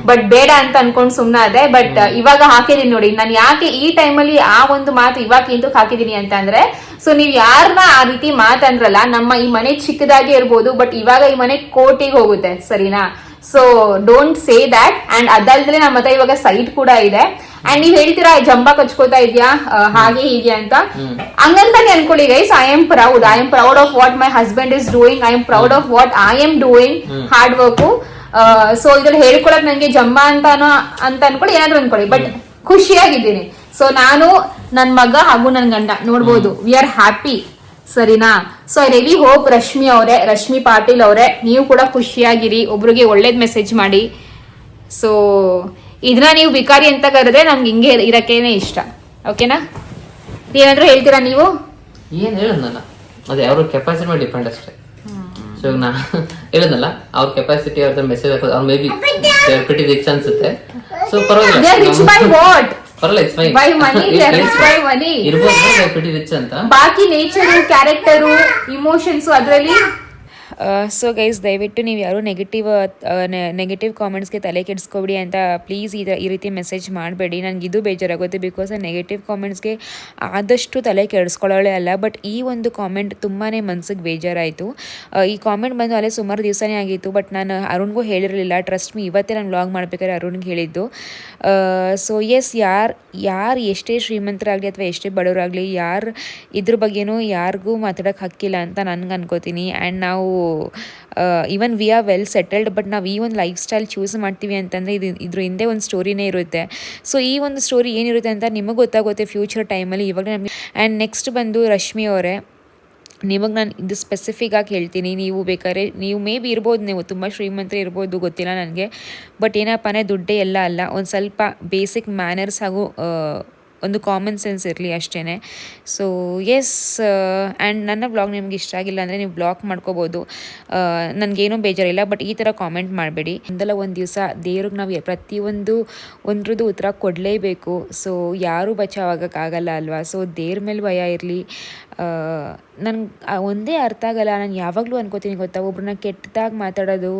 ಬಟ್ ಬೇಡ ಅಂತ ಅನ್ಕೊಂಡ್ ಸುಮ್ನ ಅದೇ ಬಟ್ ಇವಾಗ ಹಾಕಿದೀನಿ ನೋಡಿ. ನಾನು ಯಾಕೆ ಈ ಟೈಮಲ್ಲಿ ಆ ಒಂದು ಮಾತು ಇವಾಗ ಇಂತಕ್ ಹಾಕಿದೀನಿ ಅಂತ ಅಂದ್ರೆ ಸೊ ನೀವ್ ಯಾರನ್ನ ಆ ರೀತಿ ಮಾತಂದ್ರಲ್ಲ ನಮ್ಮ ಈ ಮನೆ ಚಿಕ್ಕದಾಗೆ ಇರ್ಬೋದು ಬಟ್ ಇವಾಗ ಈ ಮನೆ ಕೋಟಿಗೆ ಹೋಗುತ್ತೆ ಸರಿನಾ? So don't say that and ಅದಲ್ದ್ರೆ ನಮ್ಮ ಹತ್ರ ಇವಾಗ ಸೈಟ್ ಕೂಡ ಇದೆ. ಅಂಡ್ ನೀವ್ ಹೇಳ್ತೀರಾ ಜಂಬ ಕಚ್ಕೋತಾ ಇದ್ಯಾ? ಹಾಗೆ ಹೀಗೆ ಅಂತ. ಹಂಗಂತಾನೆ ಅನ್ಕೊಳ್ಳಿ guys I am proud I am proud of what my husband is doing I am proud of what I am doing hard work so ಇದ್ರಲ್ಲಿ ಹೇಳ್ಕೊಳಕ್ ನಂಗೆ ಜಂಬ ಅಂತಾನೋ ಅಂತ ಅನ್ಕೊಳ್ಳಿ ಏನಾದ್ರು ಅನ್ಕೊಳ್ಳಿ. ಬಟ್ ಖುಷಿಯಾಗಿದ್ದೀನಿ. ಸೊ ನಾನು ನನ್ ಮಗ ಹಾಗೂ ನನ್ ಗಂಡ ನೋಡ್ಬೋದು. ವಿ ಆರ್ ಹ್ಯಾಪಿ ಸರಿನಾ? So I really hope Rashmi ಅವರೇ ರಶ್ಮಿ ಪಾಟೀಲ್ ಅವರೇ ನೀವು ಕೂಡ ಖುಷಿಯಾಗಿರಿ. ಒಬ್ರಿಗೆ ಒಳ್ಳೇದ್ ಮೆಸೇಜ್ ಮಾಡಿ. ಸೊ ಇದನ್ನ ನೀವು ಬಿಕಾರಿ ಅಂತ ಕರೆದ್ರೆ ನಮ್ಗೆ ಹಿಂಗೆ ಇರಕ್ಕೇನೆ ಇಷ್ಟ. ಓಕೆನಾ? ಏನಾದ್ರೂ ಹೇಳ್ತೀರಾ ನೀವು? ಏನ್ ನಾನು ಅದೇ ಅವ್ರ ಕೆಪಾಸಿಟಿ ಮೇಲೆ ಡಿಪೆಂಡ್ ಅಷ್ಟೇ. ಸೊ ನಾ ಹೇಳಿದ್ನಲ್ಲ ಅವ್ರ ಕೆಪಾಸಿಟಿ ಅವ್ರ ಮೆಸೇಜ್ ಹಾಕೋದು ಅವ್ರ ಮೇ ಬಿ ಪ್ರಿಟಿ ರಿಚ್ ಅನ್ಸುತ್ತೆ. ಸೊ ಪರವಾಗಿಲ್ಲ. It's by money they rich by money ಇರ್ಬೋದು ಪ್ರಿಟಿ ರಿಚ್ ಅಂತ. ಬಾಕಿ ನೇಚರ್ ಕ್ಯಾರೆಕ್ಟರು ಇಮೋಷನ್ಸ್ ಅದರಲ್ಲಿ ಸೊ ಗೈಸ್ ದಯವಿಟ್ಟು ನೀವು ಯಾರು ನೆಗೆಟಿವ್ ನೆಗೆಟಿವ್ ಕಾಮೆಂಟ್ಸ್ಗೆ ತಲೆ ಕೆಡಿಸ್ಕೊಬಿಡಿ ಅಂತ ಪ್ಲೀಸ್ ಈ ಈ ರೀತಿ ಮೆಸೇಜ್ ಮಾಡಬೇಡಿ. ನನಗೆ ಇದು ಬೇಜಾರಾಗುತ್ತೆ ಬಿಕಾಸ್ ನೆಗೆಟಿವ್ ಕಾಮೆಂಟ್ಸ್ಗೆ ಆದಷ್ಟು ತಲೆ ಕೆಡಿಸ್ಕೊಳ್ಳೋಳೆ ಅಲ್ಲ ಬಟ್ ಈ ಒಂದು ಕಾಮೆಂಟ್ ತುಂಬಾ ಮನ್ಸಿಗೆ ಬೇಜಾರಾಯಿತು. ಈ ಕಾಮೆಂಟ್ ಬಂದು ಅಲ್ಲೇ ಸುಮಾರು ದಿವಸನೇ ಆಗಿತ್ತು ಬಟ್ ನಾನು ಅರುಣ್ಗೂ ಹೇಳಿರಲಿಲ್ಲ. ಟ್ರಸ್ಟ್ ಮೀ ಇವತ್ತೇ ನಾನು ವ್ಲಾಗ್ ಮಾಡಬೇಕಾದ್ರೆ ಅರುಣ್ಗೆ ಹೇಳಿದ್ದು. ಸೊ ಎಸ್ ಯಾರು ಯಾರು ಎಷ್ಟೇ ಶ್ರೀಮಂತರಾಗಲಿ ಅಥವಾ ಎಷ್ಟೇ ಬಡವರಾಗಲಿ, ಯಾರು ಇದ್ರ ಬಗ್ಗೆನೂ ಯಾರಿಗೂ ಮಾತಾಡೋಕ್ಕೆ ಹಕ್ಕಿಲ್ಲ ಅಂತ ನನಗೆ ಅನ್ಕೋತೀನಿ. ಆ್ಯಂಡ್ ನಾವು even we are well settled but ನಾವು ಈ ಒಂದು ಲೈಫ್ ಸ್ಟೈಲ್ ಚೂಸ್ ಮಾಡ್ತೀವಿ ಅಂತಂದರೆ ಇದು, ಇದ್ರ ಹಿಂದೆ ಒಂದು ಸ್ಟೋರಿನೇ ಇರುತ್ತೆ. ಸೊ ಈ ಒಂದು ಸ್ಟೋರಿ ಏನಿರುತ್ತೆ ಅಂತ ನಿಮಗೆ ಗೊತ್ತಾಗುತ್ತೆ ಫ್ಯೂಚರ್ ಟೈಮಲ್ಲಿ ಇವಾಗ ನಮಗೆ. ಆ್ಯಂಡ್ ನೆಕ್ಸ್ಟ್ ಬಂದು ರಶ್ಮಿ ಅವರೇ, ನಿಮಗೆ ನಾನು ಇದು ಸ್ಪೆಸಿಫಿಕ್ ಆಗಿ ಹೇಳ್ತೀನಿ. ನೀವು ಬೇಕಾದ್ರೆ, ನೀವು ಮೇ ಬಿ ಇರ್ಬೋದು, ನೀವು ತುಂಬ ಶ್ರೀಮಂತರು ಇರ್ಬೋದು, ಗೊತ್ತಿಲ್ಲ ನನಗೆ. ಬಟ್ ಏನಪ್ಪ ಅಂದರೆ ದುಡ್ಡೇ ಎಲ್ಲ ಅಲ್ಲ. ಒಂದು ಸ್ವಲ್ಪ ಬೇಸಿಕ್ ಮ್ಯಾನರ್ಸ್ ಹಾಗೂ ಒಂದು ಕಾಮನ್ ಸೆನ್ಸ್ ಇರಲಿ ಅಷ್ಟೇ ಸೊ ಎಸ್ ಆ್ಯಂಡ್ ನನ್ನ ಬ್ಲಾಗ್ ನಿಮ್ಗೆ ಇಷ್ಟ ಆಗಿಲ್ಲ ಅಂದರೆ ನೀವು ಬ್ಲಾಕ್ ಮಾಡ್ಕೋಬೋದು. ನನಗೇನೂ ಬೇಜಾರಿಲ್ಲ ಬಟ್ ಈ ಥರ ಕಾಮೆಂಟ್ ಮಾಡಬೇಡಿ. ಒಂದಲ್ಲ ಒಂದು ದಿವಸ ದೇವ್ರಿಗೆ ನಾವು ಪ್ರತಿಯೊಂದು ಒಂದ್ರದ್ದು ಉತ್ತರ ಕೊಡಲೇಬೇಕು. ಸೊ ಯಾರೂ ಬಚಾವಾಗೋಕ್ಕಾಗಲ್ಲ ಅಲ್ವಾ? ಸೊ ದೇವ್ರ ಮೇಲೆ ಭಯ ಇರಲಿ. ನನ್ಗೆ ಒಂದೇ ಅರ್ಥ ಆಗಲ್ಲ. ನಾನು ಯಾವಾಗಲೂ ಅನ್ಕೋತೀನಿ ಗೊತ್ತಾ? ಒಬ್ರನ್ನ ಕೆಟ್ಟದಾಗಿ ಮಾತಾಡೋದು,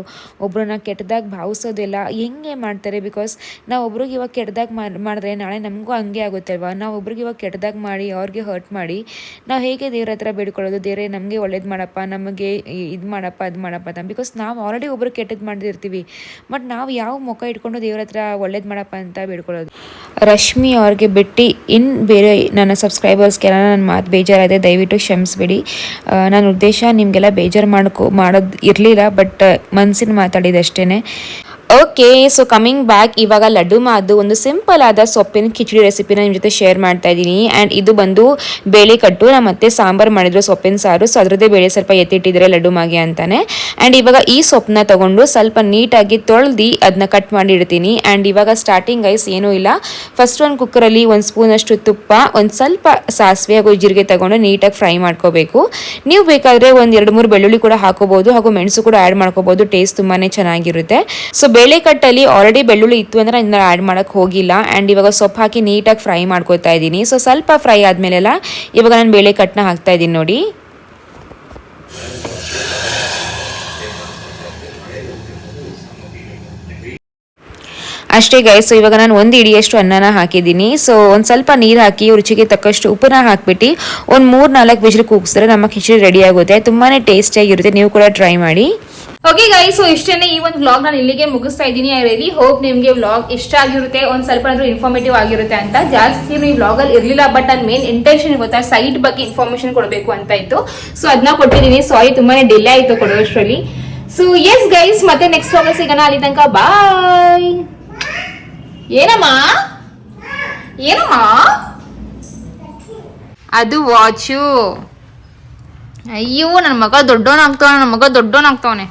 ಒಬ್ರನ್ನ ಕೆಟ್ಟದಾಗಿ ಭಾವಿಸೋದೆಲ್ಲ ಹೆಂಗೆ ಮಾಡ್ತಾರೆ? ಬಿಕಾಸ್ ನಾವು ಒಬ್ರಿಗೆ ಇವಾಗ ಕೆಟ್ಟದಾಗಿ ಮಾಡಿದ್ರೆ ನಾಳೆ ನಮಗೂ ಹಂಗೆ ಆಗುತ್ತೆ ಅಲ್ವಾ? ನಾವು ಒಬ್ರಿಗೆ ಇವಾಗ ಕೆಟ್ಟದಾಗಿ ಮಾಡಿ, ಅವ್ರಿಗೆ ಹರ್ಟ್ ಮಾಡಿ, ನಾವು ಹೇಗೆ ದೇವ್ರ ಹತ್ರ ಬೇಡ್ಕೊಳ್ಳೋದು? ದೇವರೇ ನಮಗೆ ಒಳ್ಳೇದು ಮಾಡಪ್ಪ, ನಮಗೆ ಇದು ಮಾಡಪ್ಪ, ಅದು ಮಾಡಪ್ಪ ಅಂತ. ಬಿಕಾಸ್ ನಾವು ಆಲ್ರೆಡಿ ಒಬ್ರು ಕೆಟ್ಟದ್ದು ಮಾಡಿರ್ತೀವಿ ಬಟ್ ನಾವು ಯಾವ ಮುಖ ಇಟ್ಕೊಂಡು ದೇವ್ರ ಹತ್ರ ಒಳ್ಳೇದು ಮಾಡಪ್ಪ ಅಂತ ಬೇಡ್ಕೊಳ್ಳೋದು? ರಶ್ಮಿ ಅವ್ರಿಗೆ ಬಿಟ್ಟು ಇನ್ನು ಬೇರೆ ನನ್ನ ಸಬ್ಸ್ಕ್ರೈಬರ್ಸ್ಗೆಲ್ಲ ನನ್ನ ಮಾತು ಬೇಜಾರಾದೆ, ದಯವಿಟ್ಟು ಕ್ಷಮಿಸ್ಬೇಡಿ. ಆ, ನನ್ನ ಉದ್ದೇಶ ನಿಮಗೆಲ್ಲ ಬೇಜಾರು ಮಾಡ್ಕೊ ಮಾಡೋದು ಇರಲಿಲ್ಲ ಬಟ್ ಮನಸ್ಸಿನ ಮಾತಾಡಿದೆ ಅಷ್ಟೇ ಓಕೆ ಸೊ ಕಮಿಂಗ್ ಬ್ಯಾಕ್ ಇವಾಗ ಲಡ್ಡು ಮಾದು ಒಂದು ಸಿಂಪಲ್ ಆದ ಸೊಪ್ಪಿನ ಕಿಚಡಿ ರೆಸಿಪಿನ ನಿಮ್ಮ ಜೊತೆ ಶೇರ್ ಮಾಡ್ತಾ ಇದ್ದೀನಿ. ಆ್ಯಂಡ್ ಇದು ಬಂದು ಬೇಳೆ ಕಟ್ಟು ನಮ್ಮ ಮತ್ತೆ ಸಾಂಬಾರು ಮಾಡಿದ್ರು ಸೊಪ್ಪಿನ ಸಾರು. ಸೊ ಅದರದ್ದೇ ಬೇಳೆ ಸ್ವಲ್ಪ ಎತ್ತಿಟ್ಟಿದ್ರೆ ಲಡ್ಡು ಮಾಗೆ ಅಂತಾನೆ. ಆ್ಯಂಡ್ ಇವಾಗ ಈ ಸೊಪ್ಪನ್ನ ತಗೊಂಡು ಸ್ವಲ್ಪ ನೀಟಾಗಿ ತೊಳ್ದು ಅದನ್ನ ಕಟ್ ಮಾಡಿ ಇಡ್ತೀನಿ. ಆ್ಯಂಡ್ ಇವಾಗ ಸ್ಟಾರ್ಟಿಂಗ್ ಐಸ್ ಏನೂ ಇಲ್ಲ. ಫಸ್ಟ್ ಒಂದು ಕುಕ್ಕರಲ್ಲಿ ಒಂದು ಸ್ಪೂನಷ್ಟು ತುಪ್ಪ, ಒಂದು ಸ್ವಲ್ಪ ಸಾಸಿವೆ ಹಾಗೂ ಜೀರಿಗೆ ತೊಗೊಂಡು ನೀಟಾಗಿ ಫ್ರೈ ಮಾಡ್ಕೋಬೇಕು. ನೀವು ಬೇಕಾದರೆ ಒಂದು ಎರಡು ಮೂರು ಬೆಳ್ಳುಳ್ಳಿ ಕೂಡ ಹಾಕೋಬಹುದು ಹಾಗೂ ಮೆಣಸು ಕೂಡ ಆ್ಯಡ್ ಮಾಡ್ಕೋಬಹುದು ಟೇಸ್ಟ್ ತುಂಬಾ ಚೆನ್ನಾಗಿರುತ್ತೆ. ಸೊ ಬೇಳೆ ಕಟ್ಟಲ್ಲಿ ಆಲ್ರೆಡಿ ಬೆಳ್ಳುಳ್ಳಿ ಇತ್ತು ಅಂದರೆ ನಾನು ಆ್ಯಡ್ ಮಾಡೋಕ್ಕೆ ಹೋಗಿಲ್ಲ. ಆ್ಯಂಡ್ ಇವಾಗ ಸೊಪ್ಪು ಹಾಕಿ ನೀಟಾಗಿ ಫ್ರೈ ಮಾಡ್ಕೋತಾ ಇದ್ದೀನಿ. ಸೊ ಸ್ವಲ್ಪ ಫ್ರೈ ಆದಮೇಲೆಲ್ಲ ಇವಾಗ ನಾನು ಬೇಳೆ ಕಟ್ಟನ್ನ ಹಾಕ್ತಾ ಇದ್ದೀನಿ ನೋಡಿ. ಅಷ್ಟೇ ಗೈಸ್ ಸೊ ಇವಾಗ ನಾನು ಒಂದು ಇಡಿಯಷ್ಟು ಅನ್ನನ ಹಾಕಿದ್ದೀನಿ. ಸೊ ಒಂದು ಸ್ವಲ್ಪ ನೀರು ಹಾಕಿ ರುಚಿಗೆ ತಕ್ಕಷ್ಟು ಉಪ್ಪನ್ನ ಹಾಕಿಬಿಟ್ಟು, ಒಂದು ಮೂರು ನಾಲ್ಕು ಬಿಸಿಲು ಕೂಗಿಸಿದ್ರೆ ನಮ್ಮ ಕಿಚಡಿ ರೆಡಿ ಆಗುತ್ತೆ. ತುಂಬಾ ಟೇಸ್ಟಿಯಾಗಿರುತ್ತೆ ನೀವು ಕೂಡ ಟ್ರೈ ಮಾಡಿ. ಓಕೆ ಗೈ ಸೊ ಇಷ್ಟೇನೆ ಈ ಒಂದು ವ್ಲಾಗ್ ನಾನು ಇಲ್ಲಿಗೆ ಮುಗಿಸ್ತಾ ಇದ್ದೀನಿ. ಐ ರಿಯಲಿ ಹೋಪ್ ನಿಮಗೆ ವ್ಲಾಗ್ ಇಷ್ಟ ಆಗಿರುತ್ತೆ, ಒಂದು ಸ್ವಲ್ಪ ಅಂದ್ರೆ ಇನ್ಫಾರ್ಮೇಟಿವ್ ಆಗಿರುತ್ತೆ ಅಂತ. ಜಾಸ್ತಿ ಈ ವ್ಲಾಗ್ ಅಲ್ಲಿ ಇರ್ಲಿಲ್ಲ ಬಟ್ ನನ್ನ ಮೇನ್ ಇಂಟೆನ್ಷನ್ ಗೊತ್ತಾ ಸೈಟ್ ಬಗ್ಗೆ ಇನ್ಫಾರ್ಮೇಶನ್ ಕೊಡಬೇಕು ಅಂತ ಇತ್ತು. ಸೊ ಅದನ್ನ ಕೊಟ್ಟಿದ್ದೀನಿ. ಸಾರಿ ತುಂಬಾನೇ ಡಿಲೇ ಆಯ್ತು ಕೊಡೋಷ್ಟರಲ್ಲಿ. ಸೊ ಎಸ್ ಗೈಸ್ ಮತ್ತೆ ನೆಕ್ಸ್ಟ್ ವ್ಲಾಗ್ ಸಿಗೋಣ. ಅಲ್ಲಿ ತನಕ ಬಾಯ್ ಏನಮ್ಮ? ಏನಮ್ಮ? ಅದು ವಾಚು ಅಯ್ಯೋ ನನ್ನ ಮಗ ದೊಡ್ಡವನಾಗ್ತಾವನೆ ನನ್ನ ಮಗ ದೊಡ್ಡವನಾಗ್ತಾವನೆ.